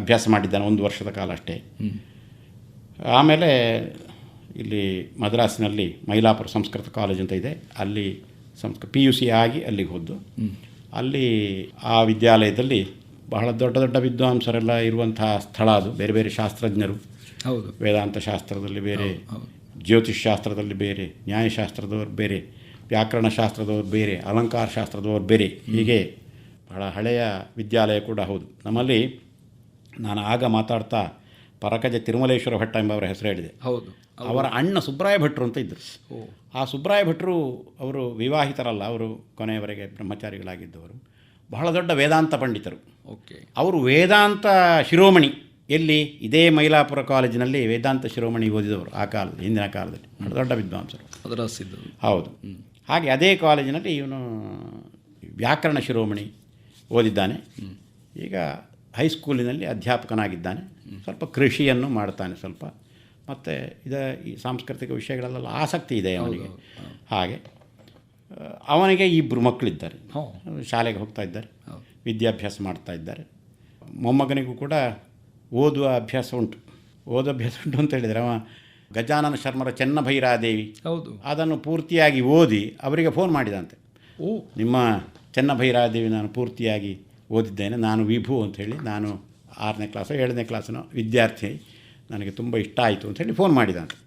ಅಭ್ಯಾಸ ಮಾಡಿದ್ದಾನೆ ಒಂದು ವರ್ಷದ ಕಾಲ ಅಷ್ಟೇ. ಆಮೇಲೆ ಇಲ್ಲಿ ಮದ್ರಾಸಿನಲ್ಲಿ ಮೈಲಾಪುರ ಸಂಸ್ಕೃತ ಕಾಲೇಜ್ ಅಂತ ಇದೆ. ಅಲ್ಲಿ ಸಂಸ್ಕೃತ ಪಿ ಯು ಸಿ ಆಗಿ ಅಲ್ಲಿಗೆ ಹೋದ್ದು. ಅಲ್ಲಿ ಆ ವಿದ್ಯಾಲಯದಲ್ಲಿ ಬಹಳ ದೊಡ್ಡ ದೊಡ್ಡ ವಿದ್ವಾಂಸರೆಲ್ಲ ಇರುವಂತಹ ಸ್ಥಳ ಅದು. ಬೇರೆ ಬೇರೆ ಶಾಸ್ತ್ರಜ್ಞರು. ಹೌದು. ವೇದಾಂತ ಶಾಸ್ತ್ರದಲ್ಲಿ ಬೇರೆ ಜ್ಯೋತಿಷ್ ಶಾಸ್ತ್ರದಲ್ಲಿ ಬೇರೆ ನ್ಯಾಯಶಾಸ್ತ್ರದವರು ಬೇರೆ ವ್ಯಾಕರಣ ಶಾಸ್ತ್ರದವರು ಬೇರೆ ಅಲಂಕಾರ ಶಾಸ್ತ್ರದವರು ಬೇರೆ. ಹೀಗೆ ಬಹಳ ಹಳೆಯ ವಿದ್ಯಾಲಯ ಕೂಡ ಹೌದು. ನಮ್ಮಲ್ಲಿ ನಾನು ಆಗ ಮಾತಾಡ್ತಾ ಪರಕಜ ತಿರುಮಲೇಶ್ವರ ಭಟ್ಟ ಎಂಬವರ ಹೆಸರು ಹೇಳಿದೆ. ಹೌದು. ಅವರ ಅಣ್ಣ ಸುಬ್ರಾಯ ಭಟ್ರು ಅಂತ ಇದ್ದರು ಆ ಸುಬ್ರಾಯ ಭಟ್ರು ಅವರು ವಿವಾಹಿತರಲ್ಲ ಅವರು ಕೊನೆಯವರೆಗೆ ಬ್ರಹ್ಮಚಾರಿಗಳಾಗಿದ್ದವರು. ಬಹಳ ದೊಡ್ಡ ವೇದಾಂತ ಪಂಡಿತರು. ಓಕೆ. ಅವರು ವೇದಾಂತ ಶಿರೋಮಣಿ ಎಲ್ಲಿ? ಇದೇ ಮೈಲಾಪುರ ಕಾಲೇಜಿನಲ್ಲಿ ವೇದಾಂತ ಶಿರೋಮಣಿ ಓದಿದವರು ಆ ಕಾಲ ಹಿಂದಿನ ಕಾಲದಲ್ಲಿ. ಬಹಳ ದೊಡ್ಡ ವಿದ್ವಾಂಸರು. ಅದರ ಹೌದು. ಹಾಗೆ ಅದೇ ಕಾಲೇಜಿನಲ್ಲಿ ಇವನು ವ್ಯಾಕರಣ ಶಿರೋಮಣಿ ಓದಿದ್ದಾನೆ. ಈಗ ಹೈಸ್ಕೂಲಿನಲ್ಲಿ ಅಧ್ಯಾಪಕನಾಗಿದ್ದಾನೆ. ಸ್ವಲ್ಪ ಕೃಷಿಯನ್ನು ಮಾಡ್ತಾನೆ ಸ್ವಲ್ಪ. ಮತ್ತು ಇದ ಈ ಸಾಂಸ್ಕೃತಿಕ ವಿಷಯಗಳಲ್ಲೆಲ್ಲ ಆಸಕ್ತಿ ಇದೆ ಅವನಿಗೆ. ಹಾಗೆ ಅವನಿಗೆ ಇಬ್ಬರು ಮಕ್ಕಳಿದ್ದಾರೆ. ಶಾಲೆಗೆ ಹೋಗ್ತಾ ಇದ್ದಾರೆ. ವಿದ್ಯಾಭ್ಯಾಸ ಮಾಡ್ತಾ ಇದ್ದಾರೆ. ಮೊಮ್ಮಗನಿಗೂ ಕೂಡ ಓದುವ ಅಭ್ಯಾಸ ಉಂಟು. ಓದುವ ಅಭ್ಯಾಸ ಉಂಟು ಅಂತ ಹೇಳಿದರೆ ಅವ ಗಜಾನನ ಶರ್ಮರ ಚೆನ್ನಭೈರಾದೇವಿ. ಹೌದು. ಅದನ್ನು ಪೂರ್ತಿಯಾಗಿ ಓದಿ ಅವರಿಗೆ ಫೋನ್ ಮಾಡಿದಂತೆ. ಓ. ನಿಮ್ಮ ಚೆನ್ನಭೈರಾದೇವಿ ನಾನು ಪೂರ್ತಿಯಾಗಿ ಓದಿದ್ದೇನೆ. ನಾನು ವಿಭು ಅಂತ ಹೇಳಿ ನಾನು ಆರನೇ ಕ್ಲಾಸು ಏಳನೇ ಕ್ಲಾಸಿನ ವಿದ್ಯಾರ್ಥಿ ನನಗೆ ತುಂಬ ಇಷ್ಟ ಆಯಿತು ಅಂತ ಹೇಳಿ ಫೋನ್ ಮಾಡಿದಂತೆ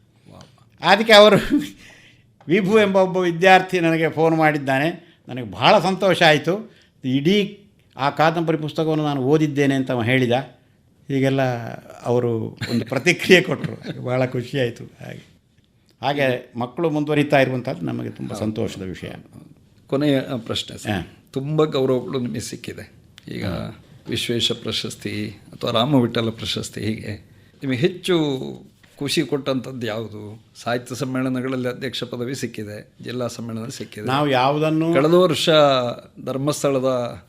ಅದಕ್ಕೆ ಅವರು ವಿಭು ಎಂಬ ಒಬ್ಬ ವಿದ್ಯಾರ್ಥಿ ನನಗೆ ಫೋನ್ ಮಾಡಿದ್ದಾನೆ. ನನಗೆ ಬಹಳ ಸಂತೋಷ ಆಯಿತು. ಇಡೀ ಆ ಕಾದಂಬರಿ ಪುಸ್ತಕವನ್ನು ನಾನು ಓದಿದ್ದೇನೆ ಅಂತ ಹೇಳಿದ. ಹೀಗೆಲ್ಲ ಅವರು ಒಂದು ಪ್ರತಿಕ್ರಿಯೆ ಕೊಟ್ಟರು ಭಾಳ ಖುಷಿಯಾಯಿತು ಹಾಗೆ ಹಾಗೆ ಮಕ್ಕಳು ಮುಂದುವರಿತಾ ಇರುವಂಥದ್ದು ನಮಗೆ ತುಂಬ ಸಂತೋಷದ ವಿಷಯ. ಕೊನೆಯ ಪ್ರಶ್ನೆ. ತುಂಬ ಗೌರವಗಳು ನಿಮಗೆ ಸಿಕ್ಕಿದೆ. ಈಗ ವಿಶ್ವೇಶ ಪ್ರಶಸ್ತಿ ಅಥವಾ ರಾಮ ರಾಮವಿಠಲ ಪ್ರಶಸ್ತಿ ಹೀಗೆ. ನಿಮಗೆ ಹೆಚ್ಚು ಖುಷಿ ಕೊಟ್ಟಂಥದ್ದು ಯಾವುದು? ಸಾಹಿತ್ಯ ಸಮ್ಮೇಳನಗಳಲ್ಲಿ ಅಧ್ಯಕ್ಷ ಪದವಿ ಸಿಕ್ಕಿದೆ ಜಿಲ್ಲಾ ಸಮ್ಮೇಳನ ಸಿಕ್ಕಿದೆ. ನಾವು ಯಾವುದನ್ನು ಕಳೆದ ವರ್ಷ ಧರ್ಮಸ್ಥಳದ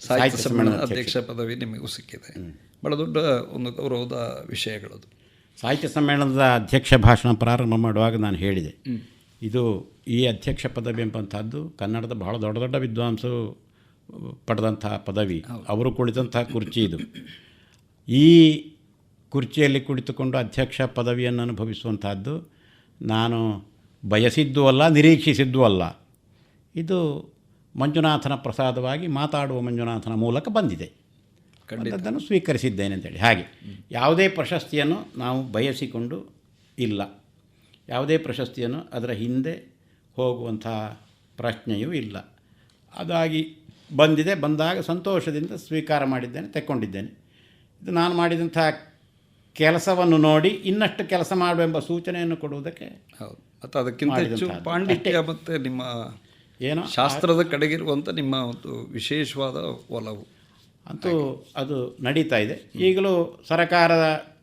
ಸಾಹಿತ್ಯ ಸಮ್ಮೇಳನ ಅಧ್ಯಕ್ಷ. ಪದವಿ ನಿಮಗೂ ಸಿಕ್ಕಿದೆ. ಬಹಳ ದೊಡ್ಡ ಒಂದು ಗೌರವದ ವಿಷಯಗಳದು. ಸಾಹಿತ್ಯ ಸಮ್ಮೇಳನದ ಅಧ್ಯಕ್ಷ ಭಾಷಣ ಪ್ರಾರಂಭ ಮಾಡುವಾಗ ನಾನು ಹೇಳಿದೆ. ಇದು ಈ ಅಧ್ಯಕ್ಷ ಪದವಿ ಎಂಬಂಥದ್ದು ಕನ್ನಡದ ಬಹಳ ದೊಡ್ಡ ದೊಡ್ಡ ವಿದ್ವಾಂಸರು ಪಡೆದಂತಹ ಪದವಿ ಅವರು ಕುಳಿತಂತಹ ಕುರ್ಚಿ ಇದು. ಈ ಕುರ್ಚಿಯಲ್ಲಿ ಕುಳಿತುಕೊಂಡು ಅಧ್ಯಕ್ಷ ಪದವಿಯನ್ನು ಅನುಭವಿಸುವಂತಹದ್ದು ನಾನು ಬಯಸಿದ್ದು ಅಲ್ಲ ನಿರೀಕ್ಷಿಸಿದ್ದು ಅಲ್ಲ. ಇದು ಮಂಜುನಾಥನ ಪ್ರಸಾದವಾಗಿ ಮಾತಾಡುವ ಮಂಜುನಾಥನ ಮೂಲಕ ಬಂದಿದೆ. ಅದನ್ನು ಸ್ವೀಕರಿಸಿದ್ದೇನೆ ಅಂತೇಳಿ. ಹಾಗೆ ಯಾವುದೇ ಪ್ರಶಸ್ತಿಯನ್ನು ನಾವು ಬಯಸಿಕೊಂಡು ಇಲ್ಲ. ಯಾವುದೇ ಪ್ರಶಸ್ತಿಯನ್ನು ಅದರ ಹಿಂದೆ ಹೋಗುವಂತಹ ಪ್ರಶ್ನೆಯೂ ಇಲ್ಲ. ಅದಾಗಿ ಬಂದಿದೆ ಬಂದಾಗ ಸಂತೋಷದಿಂದ ಸ್ವೀಕಾರ ಮಾಡಿದ್ದೇನೆ ತೆಕ್ಕೊಂಡಿದ್ದೇನೆ. ಇದು ನಾನು ಮಾಡಿದಂಥ ಕೆಲಸವನ್ನು ನೋಡಿ ಇನ್ನಷ್ಟು ಕೆಲಸ ಮಾಡುವೆಂಬ ಸೂಚನೆಯನ್ನು ಕೊಡುವುದಕ್ಕೆ ಹೌದು. ಮತ್ತು ಅದಕ್ಕಿಂತ ಹೆಚ್ಚು ಪಾಂಡಿತ್ಯ ಮತ್ತು ನಿಮ್ಮ ಏನೋ ಶಾಸ್ತ್ರದ ಕಡೆಗಿರುವಂಥ ನಿಮ್ಮ ಒಂದು ವಿಶೇಷವಾದ ಒಲವು. ಅಂತೂ ಅದು ನಡೀತಾ ಇದೆ. ಈಗಲೂ ಸರಕಾರದ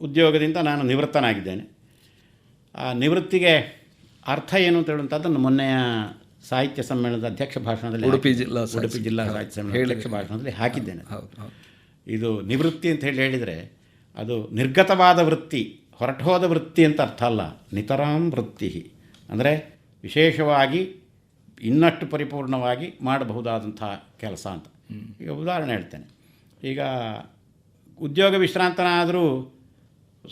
ಉದ್ಯೋಗದಿಂದ ನಾನು ನಿವೃತ್ತನಾಗಿದ್ದೇನೆ. ಆ ನಿವೃತ್ತಿಗೆ ಅರ್ಥ ಏನು ಅಂತ ಹೇಳುವಂಥದ್ದನ್ನು ಮೊನ್ನೆಯ ಸಾಹಿತ್ಯ ಸಮ್ಮೇಳನದ ಅಧ್ಯಕ್ಷ ಭಾಷಣದಲ್ಲಿ ಉಡುಪಿ ಜಿಲ್ಲಾ ಉಡುಪಿ ಜಿಲ್ಲಾ ಸಾಹಿತ್ಯ ಸಮ್ಮೇಳನ ಅಧ್ಯಕ್ಷ ಭಾಷಣದಲ್ಲಿ ಹಾಕಿದ್ದೇನೆ. ಇದು ನಿವೃತ್ತಿ ಅಂತ ಹೇಳಿ ಹೇಳಿದರೆ ಅದು ನಿರ್ಗತವಾದ ವೃತ್ತಿ ಹೊರಟೋದ ವೃತ್ತಿ ಅಂತ ಅರ್ಥ ಅಲ್ಲ. ನಿತರಾಂ ವೃತ್ತಿ. ಅಂದರೆ ವಿಶೇಷವಾಗಿ ಇನ್ನಷ್ಟು ಪರಿಪೂರ್ಣವಾಗಿ ಮಾಡಬಹುದಾದಂಥ ಕೆಲಸ ಅಂತ. ಈಗ ಉದಾಹರಣೆ ಹೇಳ್ತೇನೆ. ಈಗ ಉದ್ಯೋಗ ವಿಶ್ರಾಂತನಾದರೂ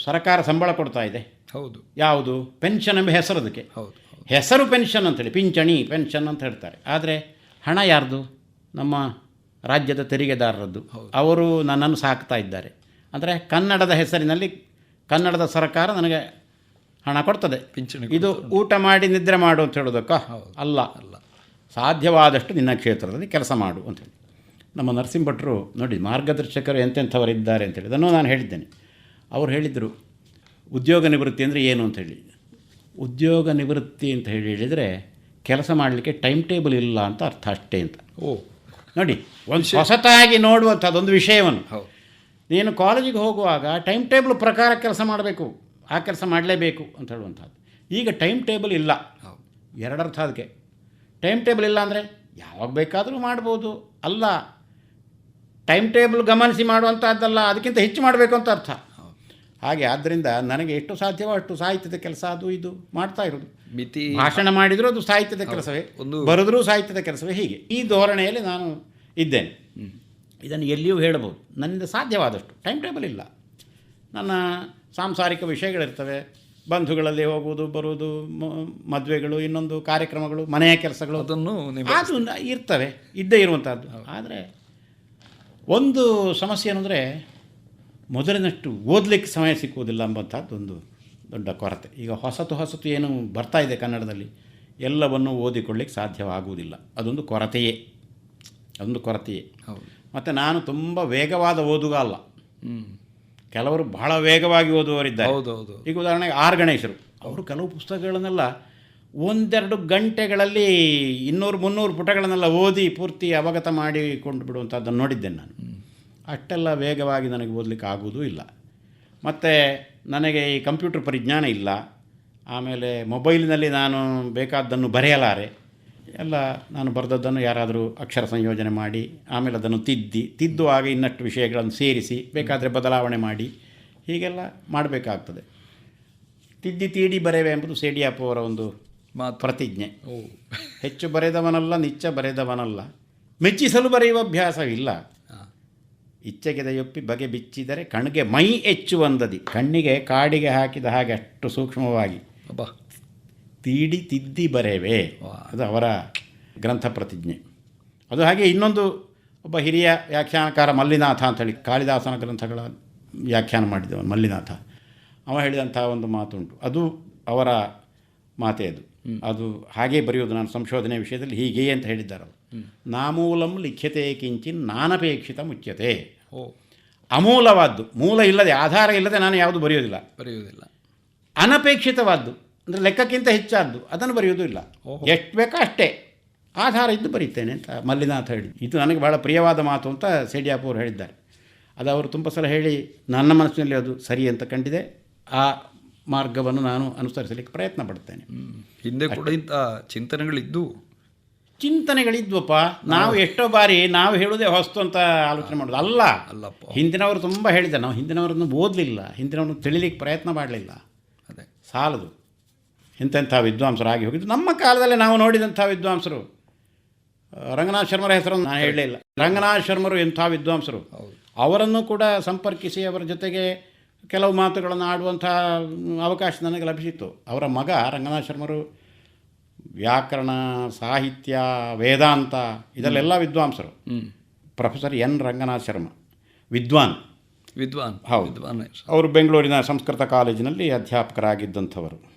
ಸರ್ಕಾರ ಸಂಬಳ ಕೊಡ್ತಾ ಇದೆ. ಹೌದು. ಯಾವುದು? ಪೆನ್ಷನ್ ಎಂಬ ಹೆಸರು ಅದಕ್ಕೆ. ಹೌದು ಹೌದು. ಹೆಸರು ಪೆನ್ಷನ್ ಅಂತೇಳಿ ಪಿಂಚಣಿ ಪೆನ್ಷನ್ ಅಂತ ಹೇಳ್ತಾರೆ. ಆದರೆ ಹಣ ಯಾರ್ದು? ನಮ್ಮ ರಾಜ್ಯದ ತೆರಿಗೆದಾರರದ್ದು. ಅವರು ನನ್ನನ್ನು ಸಾಕ್ತಾ ಇದ್ದಾರೆ. ಅಂದರೆ ಕನ್ನಡದ ಹೆಸರಿನಲ್ಲಿ ಕನ್ನಡದ ಸರ್ಕಾರ ನನಗೆ ಹಣ ಕೊಡ್ತದೆ. ಪಿಂಚಣಿ ಇದು ಊಟ ಮಾಡಿ ನಿದ್ರೆ ಮಾಡು ಅಂತ ಹೇಳೋದಕ್ಕ ಅಲ್ಲ. ಅಲ್ಲ. ಸಾಧ್ಯವಾದಷ್ಟು ನಿನ್ನ ಕ್ಷೇತ್ರದಲ್ಲಿ ಕೆಲಸ ಮಾಡು ಅಂತೇಳಿ ನಮ್ಮ ನರಸಿಂಹಭಟ್ರು ನೋಡಿ ಮಾರ್ಗದರ್ಶಕರು ಎಂತೆಂಥವರಿದ್ದಾರೆ ಅಂತೇಳಿ ಅದನ್ನು ನಾನು ಹೇಳಿದ್ದೇನೆ. ಅವರು ಹೇಳಿದರು ಉದ್ಯೋಗ ನಿವೃತ್ತಿ ಅಂದರೆ ಏನು ಅಂತ ಹೇಳಿ. ಉದ್ಯೋಗ ನಿವೃತ್ತಿ ಅಂತ ಹೇಳಿ ಹೇಳಿದರೆ ಕೆಲಸ ಮಾಡಲಿಕ್ಕೆ ಟೈಮ್ ಟೇಬಲ್ ಇಲ್ಲ ಅಂತ ಅರ್ಥ ಅಷ್ಟೇ ಅಂತ. ಓ. ನೋಡಿ ಒಂದು ಹೊಸತಾಗಿ ನೋಡುವಂಥದ್ದೊಂದು ವಿಷಯವನ್ನು. ಹೌದು. ನೀನು ಕಾಲೇಜಿಗೆ ಹೋಗುವಾಗ ಟೈಮ್ ಟೇಬಲ್ ಪ್ರಕಾರ ಕೆಲಸ ಮಾಡಬೇಕು ಆ ಕೆಲಸ ಮಾಡಲೇಬೇಕು ಅಂತ ಹೇಳುವಂಥದ್ದು. ಈಗ ಟೈಮ್ ಟೇಬಲ್ ಇಲ್ಲ. ಎರಡರ್ಥ ಅದಕ್ಕೆ. ಟೈಮ್ ಟೇಬಲ್ ಇಲ್ಲ ಅಂದರೆ ಯಾವಾಗ ಬೇಕಾದರೂ ಮಾಡ್ಬೋದು. ಅಲ್ಲ ಟೈಮ್ ಟೇಬಲ್ ಗಮನಿಸಿ ಮಾಡುವಂಥದ್ದಲ್ಲ ಅದಕ್ಕಿಂತ ಹೆಚ್ಚು ಮಾಡಬೇಕು ಅಂತ ಅರ್ಥ. ಹಾಗೆ ಆದ್ದರಿಂದ ನನಗೆ ಎಷ್ಟು ಸಾಧ್ಯವೋ ಅಷ್ಟು ಸಾಹಿತ್ಯದ ಕೆಲಸ ಅದು ಇದು ಮಾಡ್ತಾ ಇರೋದು. ಮಿತಿ ಭಾಷಣ ಮಾಡಿದರೂ ಅದು ಸಾಹಿತ್ಯದ ಕೆಲಸವೇ ಒಂದು- ಬರೆದರೂ ಸಾಹಿತ್ಯದ ಕೆಲಸವೇ ಹೀಗೆ. ಈ ಧೋರಣೆಯಲ್ಲಿ ನಾನು ಇದ್ದೇನೆ. ಇದನ್ನು ಎಲ್ಲಿಯೂ ಹೇಳಬಹುದು. ನನ್ನಿಂದ ಸಾಧ್ಯವಾದಷ್ಟು. ಟೈಮ್ ಟೇಬಲ್ ಇಲ್ಲ. ನನ್ನ ಸಾಂಸಾರಿಕ ವಿಷಯಗಳಿರ್ತವೆ. ಬಂಧುಗಳಲ್ಲಿ ಹೋಗುವುದು ಬರುವುದು ಮದುವೆಗಳು ಇನ್ನೊಂದು ಕಾರ್ಯಕ್ರಮಗಳು ಮನೆಯ ಕೆಲಸಗಳು. ಅದನ್ನು ಅದು ಇರ್ತವೆ. ಇದ್ದೇ ಇರುವಂಥದ್ದು ಆದರೆ ಒಂದು ಸಮಸ್ಯೆ ಏನಂದರೆ ಮೊದಲಿನಷ್ಟು ಓದಲಿಕ್ಕೆ ಸಮಯ ಸಿಕ್ಕುವುದಿಲ್ಲ ಒಂದು ದೊಡ್ಡ ಕೊರತೆ. ಈಗ ಹೊಸತು ಹೊಸತು ಏನು ಬರ್ತಾ ಇದೆ ಕನ್ನಡದಲ್ಲಿ ಎಲ್ಲವನ್ನು ಓದಿಕೊಳ್ಳಿಕ್ಕೆ ಸಾಧ್ಯವಾಗುವುದಿಲ್ಲ. ಅದೊಂದು ಕೊರತೆಯೇ. ಅದೊಂದು ಕೊರತೆಯೇ. ಮತ್ತು ನಾನು ತುಂಬ ವೇಗವಾದ ಓದುಗ ಅಲ್ಲ. ಕೆಲವರು ಬಹಳ ವೇಗವಾಗಿ ಓದುವವರಿದ್ದಾರೆ. ಈಗ ಉದಾಹರಣೆಗೆ ಆರ್ ಗಣೇಶರು. ಅವರು ಕೆಲವು ಪುಸ್ತಕಗಳನ್ನೆಲ್ಲ ಒಂದೆರಡು ಗಂಟೆಗಳಲ್ಲಿ ಇನ್ನೂರು ಮುನ್ನೂರು ಪುಟಗಳನ್ನೆಲ್ಲ ಓದಿ ಪೂರ್ತಿ ಅವಗತ ಮಾಡಿಕೊಂಡು ಬಿಡುವಂಥದ್ದನ್ನು ನೋಡಿದ್ದೇನೆ ನಾನು. ಅಷ್ಟೆಲ್ಲ ವೇಗವಾಗಿ ನನಗೆ ಓದಲಿಕ್ಕೆ ಆಗುವುದೂ ಇಲ್ಲ. ಮತ್ತು ನನಗೆ ಈ ಕಂಪ್ಯೂಟರ್ ಪರಿಜ್ಞಾನ ಇಲ್ಲ. ಆಮೇಲೆ ಮೊಬೈಲಿನಲ್ಲಿ ನಾನು ಬೇಕಾದ್ದನ್ನು ಬರೆಯಲಾರೆ. ಎಲ್ಲ ನಾನು ಬರೆದದ್ದನ್ನು ಯಾರಾದರೂ ಅಕ್ಷರ ಸಂಯೋಜನೆ ಮಾಡಿ ಆಮೇಲೆ ಅದನ್ನು ತಿದ್ದಿ ತಿದ್ದುವಾಗ ಇನ್ನಷ್ಟು ವಿಷಯಗಳನ್ನು ಸೇರಿಸಿ ಬೇಕಾದರೆ ಬದಲಾವಣೆ ಮಾಡಿ ಹೀಗೆಲ್ಲ ಮಾಡಬೇಕಾಗ್ತದೆ. ತಿದ್ದಿ ತೀಡಿ ಬರೆವೆ ಎಂಬುದು ಸೇಡಿಯಾಪ್ ಅವರ ಒಂದು ಮಾ ಪ್ರತಿಜ್ಞೆ. ಹೆಚ್ಚು ಬರೆದವನಲ್ಲ ನಿಚ್ಚ ಬರೆದವನಲ್ಲ. ಮೆಚ್ಚಿಸಲು ಬರೆಯುವ ಅಭ್ಯಾಸವಿಲ್ಲ. ಹಾ. ಇಚ್ಛೆಗೆದೆಯೊಪ್ಪಿ ಬಗೆ ಬಿಚ್ಚಿದರೆ ಕಣ್ಗೆ ಮೈ ಹೆಚ್ಚುವಂದದಿ ಕಣ್ಣಿಗೆ ಕಾಡಿಗೆ ಹಾಕಿದ ಹಾಗೆ ಅಷ್ಟು ಸೂಕ್ಷ್ಮವಾಗಿ. ತೀಡಿ ತಿದ್ದಿ ಬರೆವೆ. ಅದು ಅವರ ಗ್ರಂಥ ಪ್ರತಿಜ್ಞೆ. ಅದು ಹಾಗೆ ಇನ್ನೊಂದು ಒಬ್ಬ ಹಿರಿಯ ವ್ಯಾಖ್ಯಾನಕಾರ ಮಲ್ಲಿನಾಥ ಅಂತೇಳಿ ಕಾಳಿದಾಸನ ಗ್ರಂಥಗಳ ವ್ಯಾಖ್ಯಾನ ಮಾಡಿದವ ಮಲ್ಲಿನಾಥ. ಅವ ಹೇಳಿದಂಥ ಒಂದು ಮಾತುಂಟು. ಅದು ಅವರ ಮಾತೇ ಅದು. ಅದು ಹಾಗೇ ಬರೆಯೋದು ನಾನು ಸಂಶೋಧನೆ ವಿಷಯದಲ್ಲಿ ಹೀಗೆ ಅಂತ ಹೇಳಿದ್ದಾರೆ ಅವರು ನಾಮೂಲಂ ಲಿಖ್ಯತೆ ಕಿಂಚಿನ್ ನಾನಪೇಕ್ಷಿತ ಮುಚ್ಯತೆ ಓ. ಅಮೂಲವಾದ್ದು ಮೂಲ ಇಲ್ಲದೆ ಆಧಾರ ಇಲ್ಲದೆ ನಾನು ಯಾವುದು ಬರೆಯೋದಿಲ್ಲ ಬರೆಯುವುದಿಲ್ಲ. ಅನಪೇಕ್ಷಿತವಾದ್ದು ಅಂದರೆ ಲೆಕ್ಕಕ್ಕಿಂತ ಹೆಚ್ಚಾದ್ದು ಅದನ್ನು ಬರೆಯೋದು ಇಲ್ಲ. ಎಷ್ಟು ಬೇಕೋ ಅಷ್ಟೇ. ಆಧಾರ ಇದ್ದು ಬರೀತೇನೆ ಅಂತ ಮಲ್ಲಿನಾಥ ಹೇಳಿ. ಇದು ನನಗೆ ಭಾಳ ಪ್ರಿಯವಾದ ಮಾತು ಅಂತ ಸೇಡಿಯಾಪು ಅವರು ಹೇಳಿದ್ದಾರೆ. ಅದು ಅವರು ತುಂಬ ಸಲ ಹೇಳಿ ನನ್ನ ಮನಸ್ಸಿನಲ್ಲಿ ಅದು ಸರಿ ಅಂತ ಕಂಡಿದೆ. ಆ ಮಾರ್ಗವನ್ನು ನಾನು ಅನುಸರಿಸಲಿಕ್ಕೆ ಪ್ರಯತ್ನ ಪಡ್ತೇನೆ. ಹಿಂದೆ ಕೂಡ ಇಂಥ ಚಿಂತನೆಗಳಿದ್ದು ಚಿಂತನೆಗಳಿದ್ವಪ್ಪ. ನಾವು ಎಷ್ಟೋ ಬಾರಿ ನಾವು ಹೇಳೋದೇ ಹೊಸ್ತು ಅಂತ ಆಲೋಚನೆ ಮಾಡೋದು. ಅಲ್ಲ ಅಲ್ಲಪ್ಪ. ಹಿಂದಿನವರು ತುಂಬ ಹೇಳಿದ್ದೆ ನಾವು ಹಿಂದಿನವರನ್ನು ಓದಲಿಲ್ಲ ಹಿಂದಿನವ್ರನ್ನು ತಿಳಿಲಿಕ್ಕೆ ಪ್ರಯತ್ನ ಮಾಡಲಿಲ್ಲ. ಅದೇ. ಸಾಲದು. ಇಂಥಂಥ ವಿದ್ವಾಂಸರು ಆಗಿ ಹೋಗಿದ್ದು ನಮ್ಮ ಕಾಲದಲ್ಲಿ ನಾವು ನೋಡಿದಂಥ ವಿದ್ವಾಂಸರು. ರಂಗನಾಥ್ ಶರ್ಮರ ಹೆಸರನ್ನು ನಾನು ಹೇಳಲೇ ಇಲ್ಲ. ರಂಗನಾಥ್ ಶರ್ಮರು ಎಂಥ ವಿದ್ವಾಂಸರು. ಅವರನ್ನು ಕೂಡ ಸಂಪರ್ಕಿಸಿ ಅವರ ಜೊತೆಗೆ ಕೆಲವು ಮಾತುಗಳನ್ನು ಆಡುವಂಥ ಅವಕಾಶ ನನಗೆ ಲಭಿಸಿತ್ತು. ಅವರ ಮಗ ರಂಗನಾಥ್ ಶರ್ಮರು ವ್ಯಾಕರಣ ಸಾಹಿತ್ಯ ವೇದಾಂತ ಇದರಲ್ಲೆಲ್ಲ ವಿದ್ವಾಂಸರು. Professor N Ranganath Sharma. ವಿದ್ವಾನ್. ವಿದ್ವಾನ್. ಹೌದು. ವಿದ್ವಾನ್ ಅವರು ಬೆಂಗಳೂರಿನ ಸಂಸ್ಕೃತ ಕಾಲೇಜಿನಲ್ಲಿ ಅಧ್ಯಾಪಕರಾಗಿದ್ದಂಥವರು.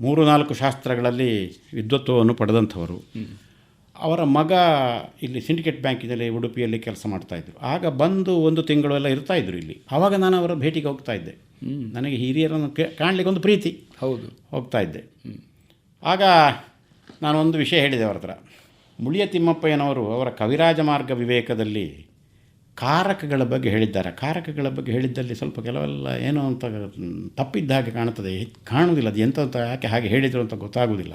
ಮೂರು ನಾಲ್ಕು ಶಾಸ್ತ್ರಗಳಲ್ಲಿ ವಿದ್ವತ್ವವನ್ನು ಪಡೆದಂಥವರು. ಅವರ ಮಗ ಇಲ್ಲಿ ಸಿಂಡಿಕೇಟ್ ಬ್ಯಾಂಕಿನಲ್ಲಿ ಉಡುಪಿಯಲ್ಲಿ ಕೆಲಸ ಮಾಡ್ತಾಯಿದ್ರು ಆಗ ಬಂದು ಒಂದು ತಿಂಗಳು ಎಲ್ಲ ಇರ್ತಾಯಿದ್ರು ಇಲ್ಲಿ. ಆವಾಗ ನಾನು ಅವರ ಭೇಟಿಗೆ ಹೋಗ್ತಾ ಇದ್ದೆ. ನನಗೆ ಹಿರಿಯರನ್ನು ಕಾಣಲಿಕ್ಕೆ ಒಂದು ಪ್ರೀತಿ ಹೌದು. ಹೋಗ್ತಾ ಇದ್ದೆ. ಆಗ ನಾನು ಒಂದು ವಿಷಯ ಹೇಳಿದೆ ಅವರ ಹತ್ರ. ಮುಳಿಯ ತಿಮ್ಮಪ್ಪಯ್ಯನವರು ಅವರ ಕವಿರಾಜ ಮಾರ್ಗ ವಿವೇಕದಲ್ಲಿ ಕಾರಕಗಳ ಬಗ್ಗೆ ಹೇಳಿದ್ದಾರೆ. ಕಾರಕಗಳ ಬಗ್ಗೆ ಹೇಳಿದ್ದಲ್ಲಿ ಸ್ವಲ್ಪ ಕೆಲವೆಲ್ಲ ಏನೋ ಅಂತ ತಪ್ಪಿದ್ದ ಹಾಗೆ ಕಾಣುತ್ತದೆ. ಕಾಣುವುದಿಲ್ಲ. ಅದು ಎಂತ ಅಂತ ಯಾಕೆ ಹಾಗೆ ಹೇಳಿದರು ಅಂತ ಗೊತ್ತಾಗುವುದಿಲ್ಲ.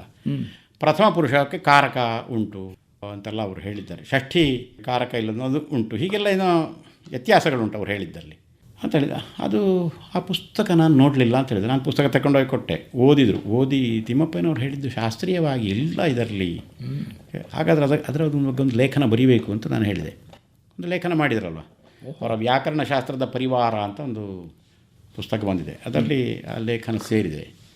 ಪ್ರಥಮ ಪುರುಷಕ್ಕೆ ಕಾರಕ ಉಂಟು ಅಂತೆಲ್ಲ ಅವರು ಹೇಳಿದ್ದಾರೆ. ಷಷ್ಠಿ ಕಾರಕ ಇಲ್ಲ ಅದು ಉಂಟು. ಹೀಗೆಲ್ಲ ಏನೋ ವ್ಯತ್ಯಾಸಗಳುಂಟು ಅವ್ರು ಹೇಳಿದ್ದಲ್ಲಿ. ಅಂತ ಹೇಳಿದ. ಅದು ಆ ಪುಸ್ತಕ ನಾನು ನೋಡಲಿಲ್ಲ ಅಂತ ಹೇಳಿದೆ. ನಾನು ಪುಸ್ತಕ ತಗೊಂಡೋಗಿ ಕೊಟ್ಟೆ. ಓದಿದರು. ಓದಿ ತಿಮ್ಮಪ್ಪನವ್ರು ಹೇಳಿದ್ದು ಶಾಸ್ತ್ರೀಯವಾಗಿ ಇಲ್ಲ ಇದರಲ್ಲಿ. ಹಾಗಾದ್ರೆ ಅದ ಅದರ ಬಗ್ಗೆ ಒಂದು ಲೇಖನ ಬರೀಬೇಕು ಅಂತ ನಾನು ಹೇಳಿದೆ. ಒಂದು ಲೇಖನ ಮಾಡಿದ್ರಲ್ವ? ಅವರ ವ್ಯಾಕರಣ ಶಾಸ್ತ್ರದ ಪರಿವಾರ ಅಂತ ಒಂದು ಪುಸ್ತಕ ಬಂದಿದೆ. ಅದರಲ್ಲಿ ಆ ಲೇಖನ ಸೇರಿದೆ.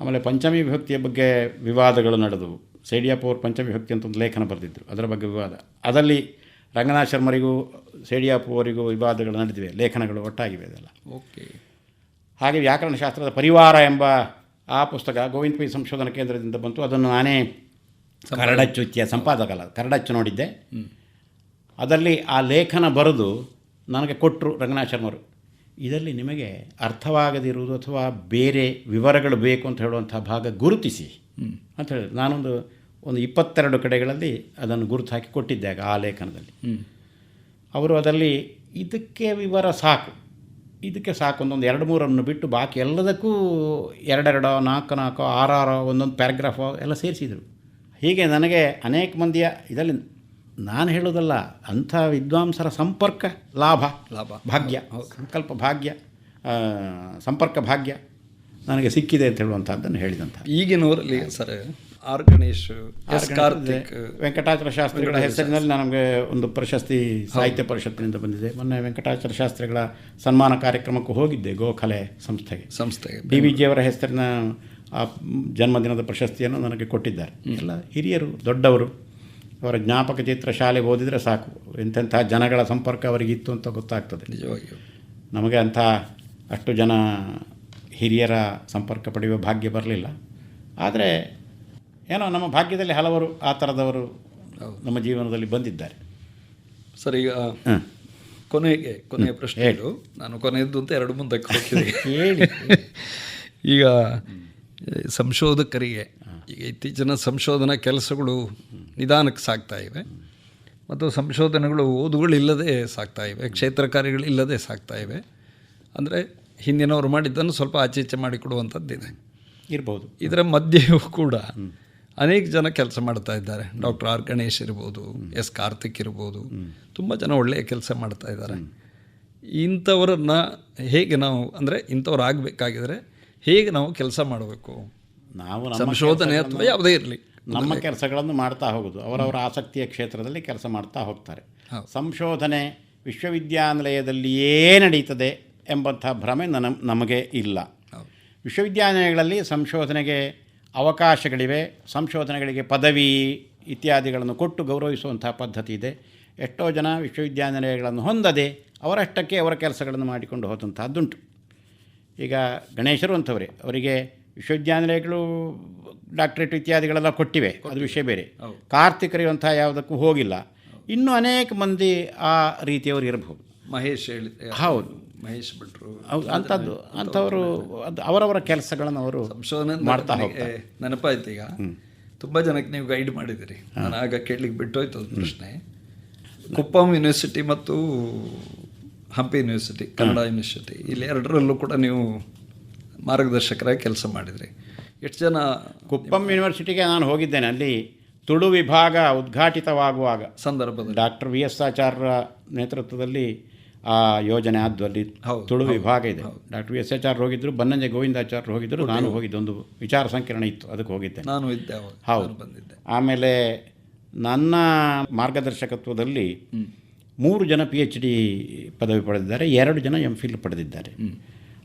ಆಮೇಲೆ ಪಂಚಮಿ ವಿಭಕ್ತಿಯ ಬಗ್ಗೆ ವಿವಾದಗಳು ನಡೆದವು. ಸೇಡಿಯಪ್ಪ ಅವರು ಪಂಚಮಿ ವಿಭಕ್ತಿ ಅಂತ ಒಂದು ಲೇಖನ ಬರೆದಿದ್ದರು ಅದರ ಬಗ್ಗೆ ವಿವಾದ. ಅದರಲ್ಲಿ ರಂಗನಾಥ್ ಶರ್ಮರಿಗೂ ಸೇಡಿಯಾಪುವರಿಗೂ ಅವರಿಗೂ ವಿವಾದಗಳು ನಡೆದಿವೆ ಲೇಖನಗಳು ಒಟ್ಟಾಗಿವೆ ಅದೆಲ್ಲ ಓಕೆ. ಹಾಗೆ ವ್ಯಾಕರಣಶಾಸ್ತ್ರದ ಪರಿವಾರ ಎಂಬ ಆ ಪುಸ್ತಕ ಗೋವಿಂದ ಪಿ ಸಂಶೋಧನಾ ಕೇಂದ್ರದಿಂದ ಬಂತು. ಅದನ್ನು ನಾನೇ ಕರಡಚ್ಚು ಸಂಪಾದಕಲ್ಲ ಸಂಪಾದಕ ಅಲ್ಲ ಕರಡಚ್ಚು ನೋಡಿದ್ದೆ. ಅದರಲ್ಲಿ ಆ ಲೇಖನ ಬರೆದು ನನಗೆ ಕೊಟ್ಟರು ರಂಗನಾಥ ಶರ್ಮರು. ಇದರಲ್ಲಿ ನಿಮಗೆ ಅರ್ಥವಾಗದಿರುವುದು ಅಥವಾ ಬೇರೆ ವಿವರಗಳು ಬೇಕು ಅಂತ ಹೇಳುವಂಥ ಭಾಗ ಗುರುತಿಸಿ ಅಂತ ಹೇಳಿದ್ರು. ನಾನೊಂದು ಒಂದು ಇಪ್ಪತ್ತೆರಡು ಕಡೆಗಳಲ್ಲಿ ಅದನ್ನು ಗುರುತು ಹಾಕಿ ಕೊಟ್ಟಿದ್ದಾಗ ಆ ಲೇಖನದಲ್ಲಿ. ಅವರು ಅದರಲ್ಲಿ ಇದಕ್ಕೆ ವಿವರ ಸಾಕು. ಇದಕ್ಕೆ ಸಾಕು ಒಂದೊಂದು ಎರಡು ಮೂರನ್ನು ಬಿಟ್ಟು ಬಾಕಿ ಎಲ್ಲದಕ್ಕೂ ಎರಡೆರಡೋ ನಾಲ್ಕು ನಾಲ್ಕು ಆರಾರೋ ಒಂದೊಂದು ಪ್ಯಾರಾಗ್ರಾಫೋ ಎಲ್ಲ ಸೇರಿಸಿದರು. ಹೀಗೆ ನನಗೆ ಅನೇಕ ಮಂದಿಯ ಇದರಲ್ಲಿ ನಾನು ಹೇಳೋದಲ್ಲ ಅಂಥ ವಿದ್ವಾಂಸರ ಸಂಪರ್ಕ ಲಾಭ ಲಾಭ. ಭಾಗ್ಯ ಸಂಕಲ್ಪ ಭಾಗ್ಯ ಸಂಪರ್ಕ ಭಾಗ್ಯ ನನಗೆ ಸಿಕ್ಕಿದೆ ಅಂತ ಹೇಳುವಂಥದ್ದನ್ನು ಹೇಳಿದಂಥ ಈಗಿನವರಲ್ಲಿ sir R Ganesh S Karthik Venkatachala ಶಾಸ್ತ್ರಿಗಳ ಹೆಸರಿನಲ್ಲಿ ನಮಗೆ ಒಂದು ಪ್ರಶಸ್ತಿ ಸಾಹಿತ್ಯ ಪರಿಷತ್ತಿನಿಂದ ಬಂದಿದೆ. ಮೊನ್ನೆ ವೆಂಕಟಾಚಲ ಶಾಸ್ತ್ರಿಗಳ ಸನ್ಮಾನ ಕಾರ್ಯಕ್ರಮಕ್ಕೂ ಹೋಗಿದ್ದೆ ಗೋಖಲೆ ಸಂಸ್ಥೆಗೆ. ಸಂಸ್ಥೆಗೆ. ಡಿ ವಿ ಜಿಯವರ ಹೆಸರಿನ ಆ ಜನ್ಮದಿನದ ಪ್ರಶಸ್ತಿಯನ್ನು ನನಗೆ ಕೊಟ್ಟಿದ್ದಾರೆ. ಎಲ್ಲ ಹಿರಿಯರು ದೊಡ್ಡವರು ಅವರ ಜ್ಞಾಪಕ ಚಿತ್ರ ಶಾಲೆಗೆ ಓದಿದರೆ ಸಾಕು. ಎಂತೆಂಥ ಜನಗಳ ಸಂಪರ್ಕ ಅವರಿಗಿತ್ತು ಅಂತ ಗೊತ್ತಾಗ್ತದೆ. ನಿಜವಾಗಿ ನಮಗೆ ಅಂಥ ಅಷ್ಟು ಜನ ಹಿರಿಯರ ಸಂಪರ್ಕ ಪಡೆಯುವ ಭಾಗ್ಯ ಬರಲಿಲ್ಲ. ಆದರೆ ಏನೋ ನಮ್ಮ ಭಾಗ್ಯದಲ್ಲಿ ಹಲವರು ಆ ಥರದವರು ನಮ್ಮ ಜೀವನದಲ್ಲಿ ಬಂದಿದ್ದಾರೆ. ಸರ್ ಈಗ ಕೊನೆಗೆ ಕೊನೆಯ ಪ್ರಶ್ನೆ ಹೇಳು. ನಾನು ಕೊನೆಯದ್ದು ಅಂತ ಎರಡು ಮುಂದಕ್ಕೆ ಹೇಳಿ. ಈಗ ಸಂಶೋಧಕರಿಗೆ ಈಗ ಇತ್ತೀಚಿನ ಸಂಶೋಧನಾ ಕೆಲಸಗಳು ನಿಧಾನಕ್ಕೆ ಸಾಗ್ತಾ ಇವೆ. ಮತ್ತು ಸಂಶೋಧನೆಗಳು ಓದುಗಳಿಲ್ಲದೆ ಸಾಗ್ತಾ ಇವೆ. ಕ್ಷೇತ್ರ ಕಾರ್ಯಗಳಿಲ್ಲದೆ ಸಾಗ್ತಾ ಇವೆ. ಅಂದರೆ ಹಿಂದಿನವರು ಮಾಡಿದ್ದನ್ನು ಸ್ವಲ್ಪ ಆಚೆ ಈಚೆ ಮಾಡಿಕೊಡುವಂಥದ್ದಿದೆ. ಇರ್ಬೋದು. ಇದರ ಮಧ್ಯೆಯೂ ಕೂಡ ಅನೇಕ ಜನ ಕೆಲಸ ಮಾಡ್ತಾ ಇದ್ದಾರೆ. ಡಾಕ್ಟರ್ ಆರ್ ಗಣೇಶ್ ಇರ್ಬೋದು ಎಸ್ ಕಾರ್ತಿಕ್ ಇರ್ಬೋದು. ತುಂಬ ಜನ ಒಳ್ಳೆಯ ಕೆಲಸ ಮಾಡ್ತಾ ಇದ್ದಾರೆ. ಇಂಥವ್ರನ್ನ ಹೇಗೆ ನಾವು ಅಂದರೆ ಇಂಥವ್ರು ಆಗಬೇಕಾಗಿದ್ರೆ ಹೇಗೆ ನಾವು ಕೆಲಸ ಮಾಡಬೇಕು? ನಾವು ಸಂಶೋಧನೆ ಅಥವಾ ಯಾವುದೇ ಇರಲಿ. ನಮ್ಮ ಕೆಲಸಗಳನ್ನು ಮಾಡ್ತಾ ಹೋಗೋದು. ಅವರವರ ಆಸಕ್ತಿಯ ಕ್ಷೇತ್ರದಲ್ಲಿ ಕೆಲಸ ಮಾಡ್ತಾ ಹೋಗ್ತಾರೆ. ಸಂಶೋಧನೆ ವಿಶ್ವವಿದ್ಯಾನಿಲಯದಲ್ಲಿಯೇ ನಡೀತದೆ ಎಂಬಂಥ ಭ್ರಮೆ ನನ್ನ ನಮಗೆ ಇಲ್ಲ. ವಿಶ್ವವಿದ್ಯಾನಿಲಯಗಳಲ್ಲಿ ಸಂಶೋಧನೆಗೆ ಅವಕಾಶಗಳಿವೆ ಸಂಶೋಧನೆಗಳಿಗೆ ಪದವಿ ಇತ್ಯಾದಿಗಳನ್ನು ಕೊಟ್ಟು ಗೌರವಿಸುವಂಥ ಪದ್ಧತಿ ಇದೆ. ಎಷ್ಟೋ ಜನ ವಿಶ್ವವಿದ್ಯಾನಿಲಯಗಳನ್ನು ಹೊಂದದೆ ಅವರಷ್ಟಕ್ಕೆ ಅವರ ಕೆಲಸಗಳನ್ನು ಮಾಡಿಕೊಂಡು ಹೋದಂತಹದ್ದುಂಟು ಈಗ ಗಣೇಶರು ಅಂಥವರೇ ಅವರಿಗೆ ವಿಶ್ವವಿದ್ಯಾನಿಲಯಗಳು ಡಾಕ್ಟ್ರೇಟ್ ಇತ್ಯಾದಿಗಳೆಲ್ಲ ಕೊಟ್ಟಿವೆ ಅದು ವಿಷಯ ಬೇರೆ. ಕಾರ್ತಿಕರಿವಂಥ ಯಾವುದಕ್ಕೂ ಹೋಗಿಲ್ಲ. ಇನ್ನೂ ಅನೇಕ ಮಂದಿ ಆ ರೀತಿಯವರು ಇರಬಹುದು. ಮಹೇಶ್ ಹೇಳಿ ಹೌದು. ಮಹೇಶ್ ಭಟ್ರು ಹೌದು ಅಂಥದ್ದು ಅಂಥವರು ಅದು ಅವರವರ ಕೆಲಸಗಳನ್ನು ಅವರು ಸಂಶೋಧನೆ ಮಾಡ್ತಾ ನೆನಪಾಯ್ತು ಈಗ. ತುಂಬ ಜನಕ್ಕೆ ನೀವು ಗೈಡ್ ಮಾಡಿದಿರಿ ನಾನು ಆಗ ಕೇಳಲಿಕ್ಕೆ ಬಿಟ್ಟೋಯ್ತು ಅದು ಪ್ರಶ್ನೆ. ಕುಪ್ಪಂ ಯೂನಿವರ್ಸಿಟಿ ಮತ್ತು ಹಂಪಿ ಯೂನಿವರ್ಸಿಟಿ ಕನ್ನಡ ಯೂನಿವರ್ಸಿಟಿ ಇಲ್ಲಿ ಎರಡರಲ್ಲೂ ಕೂಡ ನೀವು ಮಾರ್ಗದರ್ಶಕರಾಗಿ ಕೆಲಸ ಮಾಡಿದ್ರಿ. ಎಷ್ಟು ಜನ ಕುಪ್ಪಂ ಯೂನಿವರ್ಸಿಟಿಗೆ ನಾನು ಹೋಗಿದ್ದೇನೆ. ಅಲ್ಲಿ ತುಳು ವಿಭಾಗ ಉದ್ಘಾಟಿತವಾಗುವಾಗ ಸಂದರ್ಭದಲ್ಲಿ. ಡಾಕ್ಟರ್ ವಿ ಎಸ್ ಆಚಾರ್ಯರ ನೇತೃತ್ವದಲ್ಲಿ ಆ ಯೋಜನೆ ಆದ್ದು ಅಲ್ಲಿ ತುಳು ವಿಭಾಗ ಇದೆ. ಡಾಕ್ಟರ್ ಎಸ್ ಎಚ್ ಆರ್ ಹೋಗಿದ್ದರು ಬನ್ನಂಜೆ ಗೋವಿಂದಾಚಾರ್ಯರು ಹೋಗಿದ್ದರು ನಾನು ಹೋಗಿದ್ದೆ ಒಂದು ವಿಚಾರ ಸಂಕಿರಣ ಇತ್ತು ಅದಕ್ಕೆ ಹೋಗಿದ್ದೆ. ನಾನು ಇದ್ದೆ ಹೌದು. ಬಂದಿದ್ದೆ. ಆಮೇಲೆ ನನ್ನ ಮಾರ್ಗದರ್ಶಕತ್ವದಲ್ಲಿ ಮೂರು ಜನ ಪಿ ಎಚ್ ಡಿ ಪದವಿ ಪಡೆದಿದ್ದಾರೆ ಎರಡು ಜನ ಎಂ ಫಿಲ್ ಪಡೆದಿದ್ದಾರೆ.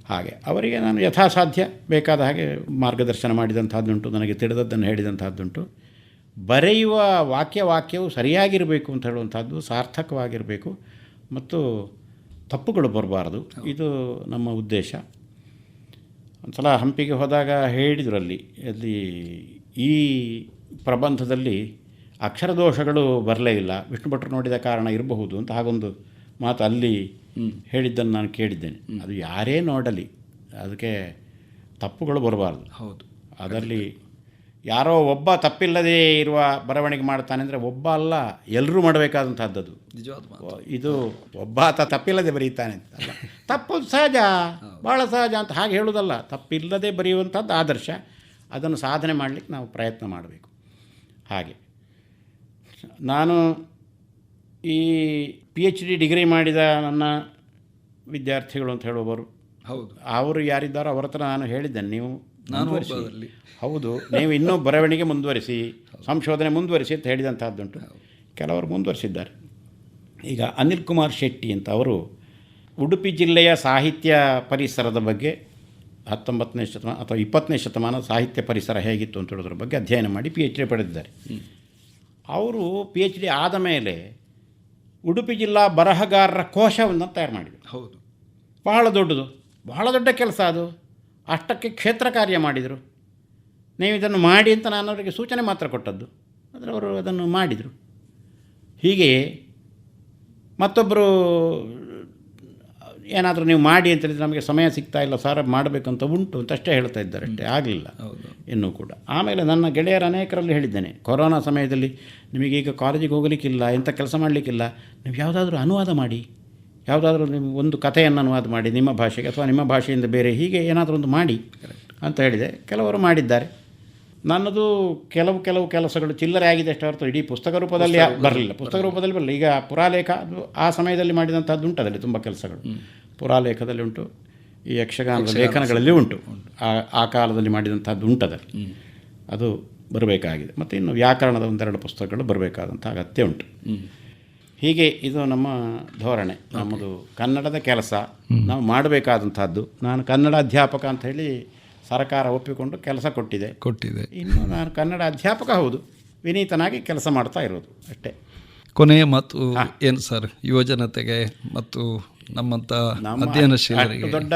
ಹಾಗೆ ಅವರಿಗೆ ನಾನು ಯಥಾಸಾಧ್ಯ ಬೇಕಾದ ಹಾಗೆ ಮಾರ್ಗದರ್ಶನ ಮಾಡಿದಂಥದ್ದುಂಟು ನನಗೆ ತಿಳಿದದ್ದನ್ನು ಹೇಳಿದಂಥದ್ದುಂಟು. ಬರೆಯುವ ವಾಕ್ಯ ವಾಕ್ಯವು ಸರಿಯಾಗಿರಬೇಕು ಅಂತ ಹೇಳುವಂಥದ್ದು ಸಾರ್ಥಕವಾಗಿರಬೇಕು. ಮತ್ತು ತಪ್ಪುಗಳು ಬರಬಾರ್ದು. ಇದು ನಮ್ಮ ಉದ್ದೇಶ. ಒಂದು ಸಲ ಹಂಪಿಗೆ ಹೋದಾಗ ಹೇಳಿದರು ಅಲ್ಲಿ ಅಲ್ಲಿ ಈ ಪ್ರಬಂಧದಲ್ಲಿ ಅಕ್ಷರದೋಷಗಳು ಬರಲೇ ಇಲ್ಲ. ವಿಷ್ಣು ಭಟ್ರು ನೋಡಿದ ಕಾರಣ ಇರಬಹುದು ಅಂತ ಹಾಗೊಂದು ಮಾತು ಅಲ್ಲಿ ಹೇಳಿದ್ದನ್ನು ನಾನು ಕೇಳಿದ್ದೇನೆ. ಅದು ಯಾರೇ ನೋಡಲಿ ಅದಕ್ಕೆ ತಪ್ಪುಗಳು ಬರಬಾರ್ದು. ಹೌದು. ಅದರಲ್ಲಿ ಯಾರೋ ಒಬ್ಬ ತಪ್ಪಿಲ್ಲದೇ ಇರುವ ಬರವಣಿಗೆ ಮಾಡ್ತಾನೆ ಅಂದರೆ ಒಬ್ಬ ಅಲ್ಲ ಎಲ್ಲರೂ ಮಾಡಬೇಕಾದಂಥದ್ದು ಇದು ಒಬ್ಬ ಆತ ತಪ್ಪಿಲ್ಲದೆ ಬರೀತಾನೆ ಅಂತ ಅಲ್ಲ. ತಪ್ಪು ಸಹಜ ಭಾಳ ಸಹಜ ಅಂತ ಹಾಗೆ ಹೇಳೋದಲ್ಲ ತಪ್ಪಿಲ್ಲದೆ ಬರೆಯುವಂಥದ್ದು ಆದರ್ಶ. ಅದನ್ನು ಸಾಧನೆ ಮಾಡಲಿಕ್ಕೆ ನಾವು ಪ್ರಯತ್ನ ಮಾಡಬೇಕು. ಹಾಗೆ. ನಾನು ಈ ಪಿ ಎಚ್ ಡಿ ಡಿಗ್ರಿ ಮಾಡಿದ ನನ್ನ ವಿದ್ಯಾರ್ಥಿಗಳು ಅಂತ ಹೇಳುವವರು. ಹೌದು. ಅವರು ಯಾರಿದ್ದಾರೋ ಅವರ ಹತ್ರ ನಾನು ಹೇಳಿದ್ದೇನೆ. ನೀವು ನಾನು. ಹೌದು ನೀವು ಇನ್ನೂ ಬರವಣಿಗೆ ಮುಂದುವರಿಸಿ ಸಂಶೋಧನೆ ಮುಂದುವರಿಸಿ ಅಂತ ಹೇಳಿದಂತಹದ್ದುಂಟು ಕೆಲವರು ಮುಂದುವರಿಸಿದ್ದಾರೆ. ಈಗ ಅನಿಲ್ ಕುಮಾರ್ ಶೆಟ್ಟಿ ಅಂತ ಅವರು ಉಡುಪಿ ಜಿಲ್ಲೆಯ ಸಾಹಿತ್ಯ ಪರಿಸರದ ಬಗ್ಗೆ ಹತ್ತೊಂಬತ್ತನೇ ಶತಮಾನ ಅಥವಾ ಇಪ್ಪತ್ತನೇ ಶತಮಾನ ಸಾಹಿತ್ಯ ಪರಿಸರ ಹೇಗಿತ್ತು ಅಂತ ಹೇಳೋದ್ರ ಬಗ್ಗೆ ಅಧ್ಯಯನ ಮಾಡಿ ಪಿ ಎಚ್ ಡಿ ಪಡೆದಿದ್ದಾರೆ. ಅವರು ಪಿ ಎಚ್ ಡಿ ಆದ ಮೇಲೆ ಉಡುಪಿ ಜಿಲ್ಲಾ ಬರಹಗಾರರ ಕೋಶವನ್ನು ತಯಾರು ಮಾಡಿದರು. ಹೌದು. ಬಹಳ ದೊಡ್ಡದು. ಬಹಳ ದೊಡ್ಡ ಕೆಲಸ ಅದು. ಅಷ್ಟಕ್ಕೆ ಕ್ಷೇತ್ರ ಕಾರ್ಯ ಮಾಡಿದರು. ನೀವು ಇದನ್ನು ಮಾಡಿ ಅಂತ ನಾನು ಅವರಿಗೆ ಸೂಚನೆ ಮಾತ್ರ ಕೊಟ್ಟದ್ದು. ಆದರೆ ಅವರು ಅದನ್ನು ಮಾಡಿದರು. ಹೀಗೆ ಮತ್ತೊಬ್ಬರು ಏನಾದರೂ ನೀವು ಮಾಡಿ ಅಂತ ಹೇಳಿದರೆ ನಮಗೆ ಸಮಯ ಸಿಗ್ತಾ ಇಲ್ಲ ಸಾರ ಮಾಡಬೇಕಂತ ಉಂಟು ಅಂತ ಅಷ್ಟೇ ಹೇಳ್ತಾ ಇದ್ದಾರೆ ಅಷ್ಟೇ ಆಗಲಿಲ್ಲ. ಹೌದು. ಇನ್ನೂ ಕೂಡ. ಆಮೇಲೆ ನನ್ನ ಗೆಳೆಯರ ಅನೇಕರಲ್ಲಿ ಹೇಳಿದ್ದೇನೆ ಕೊರೋನಾ ಸಮಯದಲ್ಲಿ ನಿಮಗೀಗ ಕಾಲೇಜಿಗೆ ಹೋಗಲಿಕ್ಕಿಲ್ಲ ಎಂಥ ಕೆಲಸ ಮಾಡಲಿಕ್ಕಿಲ್ಲ ನೀವು ಯಾವುದಾದ್ರೂ ಅನುವಾದ ಮಾಡಿ. ಯಾವುದಾದ್ರೂ ನಿಮ್ಮ ಒಂದು ಕಥೆಯನ್ನು ಅನುವಾದ ಮಾಡಿ ನಿಮ್ಮ ಭಾಷೆಗೆ ಅಥವಾ ನಿಮ್ಮ ಭಾಷೆಯಿಂದ ಬೇರೆ ಹೀಗೆ ಏನಾದರೂ ಒಂದು ಮಾಡಿ ಅಂತ ಹೇಳಿದೆ. ಕೆಲವರು ಮಾಡಿದ್ದಾರೆ. ನನ್ನದು ಕೆಲವು ಕೆಲವು ಕೆಲಸಗಳು ಚಿಲ್ಲರೆ ಆಗಿದೆ ಅಷ್ಟೇ ಹೊರತು ಇಡೀ ಪುಸ್ತಕ ರೂಪದಲ್ಲಿ ಬರಲಿಲ್ಲ. ಪುಸ್ತಕ ರೂಪದಲ್ಲಿ ಬರಲಿಲ್ಲ. ಈಗ ಪುರಾಲೇಖ ಅದು ಆ ಸಮಯದಲ್ಲಿ ಮಾಡಿದಂಥದ್ದು ಉಂಟು ಅದರಲ್ಲಿ ತುಂಬ ಕೆಲಸಗಳು. ಪುರಾಲೇಖದಲ್ಲಿ ಉಂಟು ಈ ಯಕ್ಷಗಾನದ ಲೇಖನಗಳಲ್ಲಿ ಉಂಟು. ಆ ಆ ಕಾಲದಲ್ಲಿ ಮಾಡಿದಂಥದ್ದು ಉಂಟದಲ್ಲಿ ಅದು. ಬರಬೇಕಾಗಿದೆ. ಮತ್ತು ಇನ್ನು ವ್ಯಾಕರಣದ ಒಂದೆರಡು ಪುಸ್ತಕಗಳು ಬರಬೇಕಾದಂಥ ಅಗತ್ಯ ಉಂಟು. ಹೀಗೆ ಇದು ನಮ್ಮ ಧೋರಣೆ. ನಮ್ಮದು ಕನ್ನಡದ ಕೆಲಸ. ನಾವು ಮಾಡಬೇಕಾದಂಥದ್ದು. ನಾನು ಕನ್ನಡ ಅಧ್ಯಾಪಕ ಅಂತ ಹೇಳಿ ಸರ್ಕಾರ ಒಪ್ಪಿಕೊಂಡು ಕೆಲಸ ಕೊಟ್ಟಿದೆ. ಕೊಟ್ಟಿದೆ. ಇನ್ನು ನಾನು ಕನ್ನಡ ಅಧ್ಯಾಪಕ ಹೌದು. ವಿನೀತನಾಗಿ ಕೆಲಸ ಮಾಡ್ತಾ ಇರೋದು ಅಷ್ಟೇ. ಕೊನೆಯ ಮತ್ತು ಏನು ಸರ್? ಯುವಜನತೆಗೆ ಮತ್ತು ನಮ್ಮಂಥ ಅಧ್ಯಯನಶೀಲರಿಗೆ? ದೊಡ್ಡ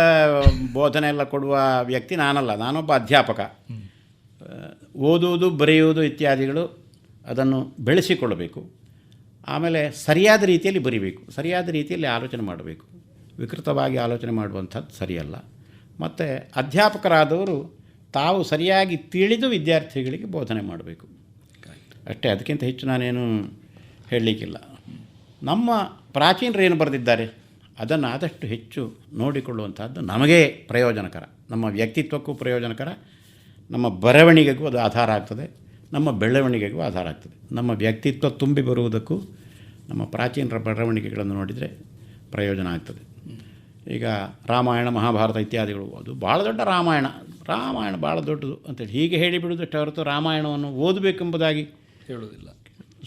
ಬೋಧನೆ ಎಲ್ಲ ಕೊಡುವ ವ್ಯಕ್ತಿ ನಾನಲ್ಲ. ನಾನೊಬ್ಬ ಅಧ್ಯಾಪಕ. ಓದುವುದು ಬರೆಯುವುದು ಇತ್ಯಾದಿಗಳು ಅದನ್ನು ಬೆಳೆಸಿಕೊಳ್ಳಬೇಕು. ಆಮೇಲೆ ಸರಿಯಾದ ರೀತಿಯಲ್ಲಿ ಬರಿಬೇಕು. ಸರಿಯಾದ ರೀತಿಯಲ್ಲಿ ಆಲೋಚನೆ ಮಾಡಬೇಕು. ವಿಕೃತವಾಗಿ ಆಲೋಚನೆ ಮಾಡುವಂಥದ್ದು ಸರಿಯಲ್ಲ. ಮತ್ತು ಅಧ್ಯಾಪಕರಾದವರು ತಾವು ಸರಿಯಾಗಿ ತಿಳಿದು ವಿದ್ಯಾರ್ಥಿಗಳಿಗೆ ಬೋಧನೆ ಮಾಡಬೇಕು. ಅಷ್ಟೇ, ಅದಕ್ಕಿಂತ ಹೆಚ್ಚು ನಾನೇನು ಹೇಳಲಿಕ್ಕಿಲ್ಲ. ನಮ್ಮ ಪ್ರಾಚೀನರು ಏನು ಬರೆದಿದ್ದಾರೆ? ಅದನ್ನು ಆದಷ್ಟು ಹೆಚ್ಚು ನೋಡಿಕೊಳ್ಳುವಂಥದ್ದು ನಮಗೇ ಪ್ರಯೋಜನಕರ. ನಮ್ಮ ವ್ಯಕ್ತಿತ್ವಕ್ಕೂ ಪ್ರಯೋಜನಕರ. ನಮ್ಮ ಬರವಣಿಗೆಗೂ ಅದು ಆಧಾರ ಆಗ್ತದೆ. ನಮ್ಮ ಬೆಳವಣಿಗೆಗೂ ಆಧಾರ ಆಗ್ತದೆ. ನಮ್ಮ ವ್ಯಕ್ತಿತ್ವ ತುಂಬಿ ಬರುವುದಕ್ಕೂ ನಮ್ಮ ಪ್ರಾಚೀನ ಬರವಣಿಗೆಗಳನ್ನು ನೋಡಿದರೆ ಪ್ರಯೋಜನ ಆಗ್ತದೆ. ಈಗ ರಾಮಾಯಣ ಮಹಾಭಾರತ ಇತ್ಯಾದಿಗಳು ಅದು ಭಾಳ ದೊಡ್ಡ ರಾಮಾಯಣ. ರಾಮಾಯಣ ಭಾಳ ದೊಡ್ಡದು ಅಂತೇಳಿ ಹೀಗೆ ಹೇಳಿಬಿಡುವುದಷ್ಟೇ ಹೊರತು ರಾಮಾಯಣವನ್ನು ಓದಬೇಕೆಂಬುದಾಗಿ ಹೇಳುವುದಿಲ್ಲ.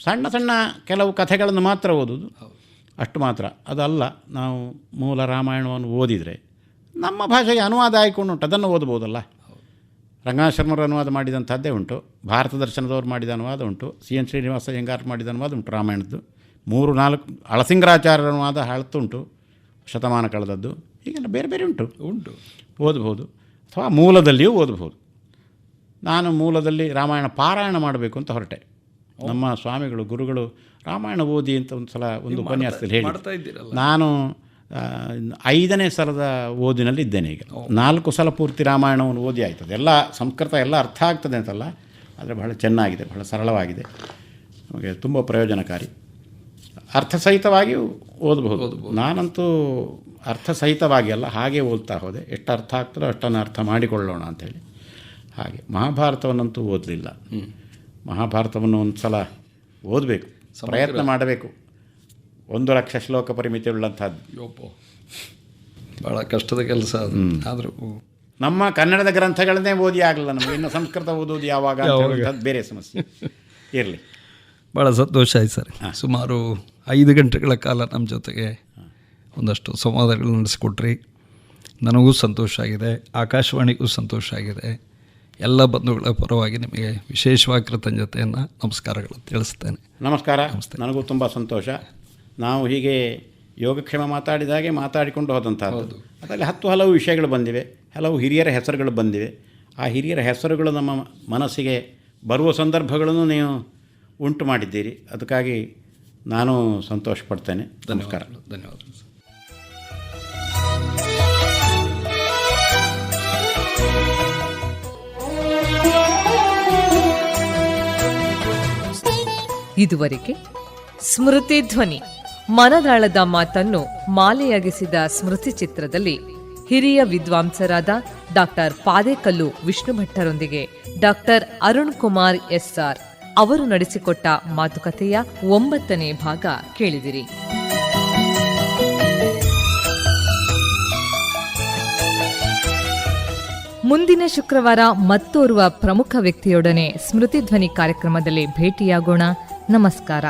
ಸಣ್ಣ ಸಣ್ಣ ಕೆಲವು ಕಥೆಗಳನ್ನು ಮಾತ್ರ ಓದೋದು ಅಷ್ಟು ಮಾತ್ರ. ಅದಲ್ಲ ನಾವು ಮೂಲ ರಾಮಾಯಣವನ್ನು ಓದಿದರೆ ನಮ್ಮ ಭಾಷೆಗೆ ಅನುವಾದ ಆಯ್ಕೊಂಡು ಉಂಟು. ಅದನ್ನು ಓದ್ಬೋದಲ್ಲ ರಂಗನಾಥ್ ಅನುವಾದ ಮಾಡಿದಂಥದ್ದೇ ಉಂಟು. ಭಾರತ ದರ್ಶನದವ್ರು ಮಾಡಿದ ಅನುವಾದ ಉಂಟು. ಸಿ ಎನ್ ಶ್ರೀನಿವಾಸ ಹೆಂಗಾರ್ ಮಾಡಿದ ಅನುವಾದ ಉಂಟು ರಾಮಾಯಣದ್ದು. ಮೂರು ನಾಲ್ಕು ಅಳಸಿಂಗರಾಚಾರ್ಯರ ಅನುವಾದ ಹಳತ್ತುಂಟು ಶತಮಾನ ಕಳೆದದ್ದು. ಹೀಗೆಲ್ಲ ಬೇರೆ ಬೇರೆ ಉಂಟು. ಉಂಟು. ಓದಬಹುದು ಅಥವಾ ಮೂಲದಲ್ಲಿಯೂ ಓದಬಹುದು ನಾನು ಮೂಲದಲ್ಲಿ ರಾಮಾಯಣ ಪಾರಾಯಣ ಮಾಡಬೇಕು ಅಂತ ಹೊರಟೆ. ನಮ್ಮ ಸ್ವಾಮಿಗಳು ಗುರುಗಳು ರಾಮಾಯಣ ಓದಿ ಅಂತ ಒಂದು ಸಲ ಒಂದು ಉಪನ್ಯಾಸದಲ್ಲಿ ಹೇಳಿ ನಾನು ಐದನೇ ಸಲದ ಓದಿನಲ್ಲಿ ಇದ್ದೇನೆ ಈಗ. ನಾಲ್ಕು ಸಲ ಪೂರ್ತಿ ರಾಮಾಯಣವನ್ನು ಓದಿ ಆಯ್ತದೆ. ಎಲ್ಲ ಸಂಸ್ಕೃತ ಎಲ್ಲ ಅರ್ಥ ಆಗ್ತದೆ ಅಂತಲ್ಲ ಆದರೆ ಬಹಳ ಚೆನ್ನಾಗಿದೆ ಬಹಳ ಸರಳವಾಗಿದೆ. ನಮಗೆ ತುಂಬ ಪ್ರಯೋಜನಕಾರಿ. ಅರ್ಥಸಹಿತವಾಗಿಯೂ ಓದಬಹುದು ನಾನಂತೂ ಅರ್ಥಸಹಿತವಾಗಿ ಅಲ್ಲ ಹಾಗೆ ಓದ್ತಾ ಹೋದೆ. ಎಷ್ಟು ಅರ್ಥ ಆಗ್ತದೋ ಅಷ್ಟನ್ನು ಅರ್ಥ ಮಾಡಿಕೊಳ್ಳೋಣ ಅಂಥೇಳಿ. ಹಾಗೆ ಮಹಾಭಾರತವನ್ನಂತೂ ಓದಲಿಲ್ಲ. ಮಹಾಭಾರತವನ್ನು ಒಂದು ಸಲ ಓದಬೇಕು ಪ್ರಯತ್ನ ಮಾಡಬೇಕು. ಒಂದು ಲಕ್ಷ ಶ್ಲೋಕ ಪರಿಮಿತಿ ಉಳ್ಳಂಥದ್ದು. ಯೋಪೋ ಭಾಳ ಕಷ್ಟದ ಕೆಲಸ ಅದು. ಆದರೂ ನಮ್ಮ ಕನ್ನಡದ ಗ್ರಂಥಗಳನ್ನೇ ಓದಿ ಆಗಲ್ಲ ನಮಗೆ. ಇನ್ನು ಸಂಸ್ಕೃತ ಓದೋದು ಯಾವಾಗ ಬೇರೆ ಸಮಸ್ಯೆ. ಇರಲಿ. ಭಾಳ ಸಂತೋಷ ಆಯ್ತು ಸರ್. ಸುಮಾರು ಐದು ಗಂಟೆಗಳ ಕಾಲ ನಮ್ಮ ಜೊತೆಗೆ ಒಂದಷ್ಟು ಸಂವಾದಗಳು ನಡೆಸಿಕೊಟ್ರಿ. ನನಗೂ ಸಂತೋಷ ಆಗಿದೆ. ಆಕಾಶವಾಣಿಗೂ ಸಂತೋಷ ಆಗಿದೆ. ಎಲ್ಲ ಬಂಧುಗಳ ಪರವಾಗಿ ನಿಮಗೆ ವಿಶೇಷವಾಗಿ ಕೃತಜ್ಞತೆಯನ್ನು ನಮಸ್ಕಾರಗಳು ತಿಳಿಸ್ತೇನೆ. ನಮಸ್ಕಾರ. ನನಗೂ ತುಂಬ ಸಂತೋಷ. ನಾವು ಹೀಗೆ ಯೋಗಕ್ಷೇಮ ಮಾತಾಡಿದಾಗೆ ಮಾತಾಡಿಕೊಂಡು ಹೋದಂಥ ಅದರಲ್ಲಿ ಹತ್ತು ಹಲವು ವಿಷಯಗಳು ಬಂದಿವೆ ಹಲವು ಹಿರಿಯರ ಹೆಸರುಗಳು ಬಂದಿವೆ. ಆ ಹಿರಿಯರ ಹೆಸರುಗಳು ನಮ್ಮ ಮನಸ್ಸಿಗೆ ಬರುವ ಸಂದರ್ಭಗಳನ್ನು ನೀವು ಉಂಟು ಮಾಡಿದ್ದೀರಿ. ಅದಕ್ಕಾಗಿ ನಾನು ಸಂತೋಷ ಪಡ್ತೇನೆ ನಮಸ್ಕಾರ. ಧನ್ಯವಾದಗಳು. ಇದುವರೆಗೆ ಸ್ಮೃತಿ ಧ್ವನಿ. ಮನದಾಳದ ಮಾತನ್ನು ಮಾಲೆಯಾಗಿಸಿದ ಸ್ಮೃತಿ ಚಿತ್ರದಲ್ಲಿ ಹಿರಿಯ ವಿದ್ವಾಂಸರಾದ doctor Padekallu Vishnu ಭಟ್ಟರೊಂದಿಗೆ doctor Arun Kumar S R ಅವರು ನಡೆಸಿಕೊಟ್ಟ ಮಾತುಕತೆಯ ಒಂಬತ್ತನೇ ಭಾಗ ಕೇಳಿದಿರಿ. ಮುಂದಿನ ಶುಕ್ರವಾರ ಮತ್ತೋರ್ವ ಪ್ರಮುಖ ವ್ಯಕ್ತಿಯೊಡನೆ ಸ್ಮೃತಿ ಧ್ವನಿ ಕಾರ್ಯಕ್ರಮದಲ್ಲಿ ಭೇಟಿಯಾಗೋಣ. ನಮಸ್ಕಾರ.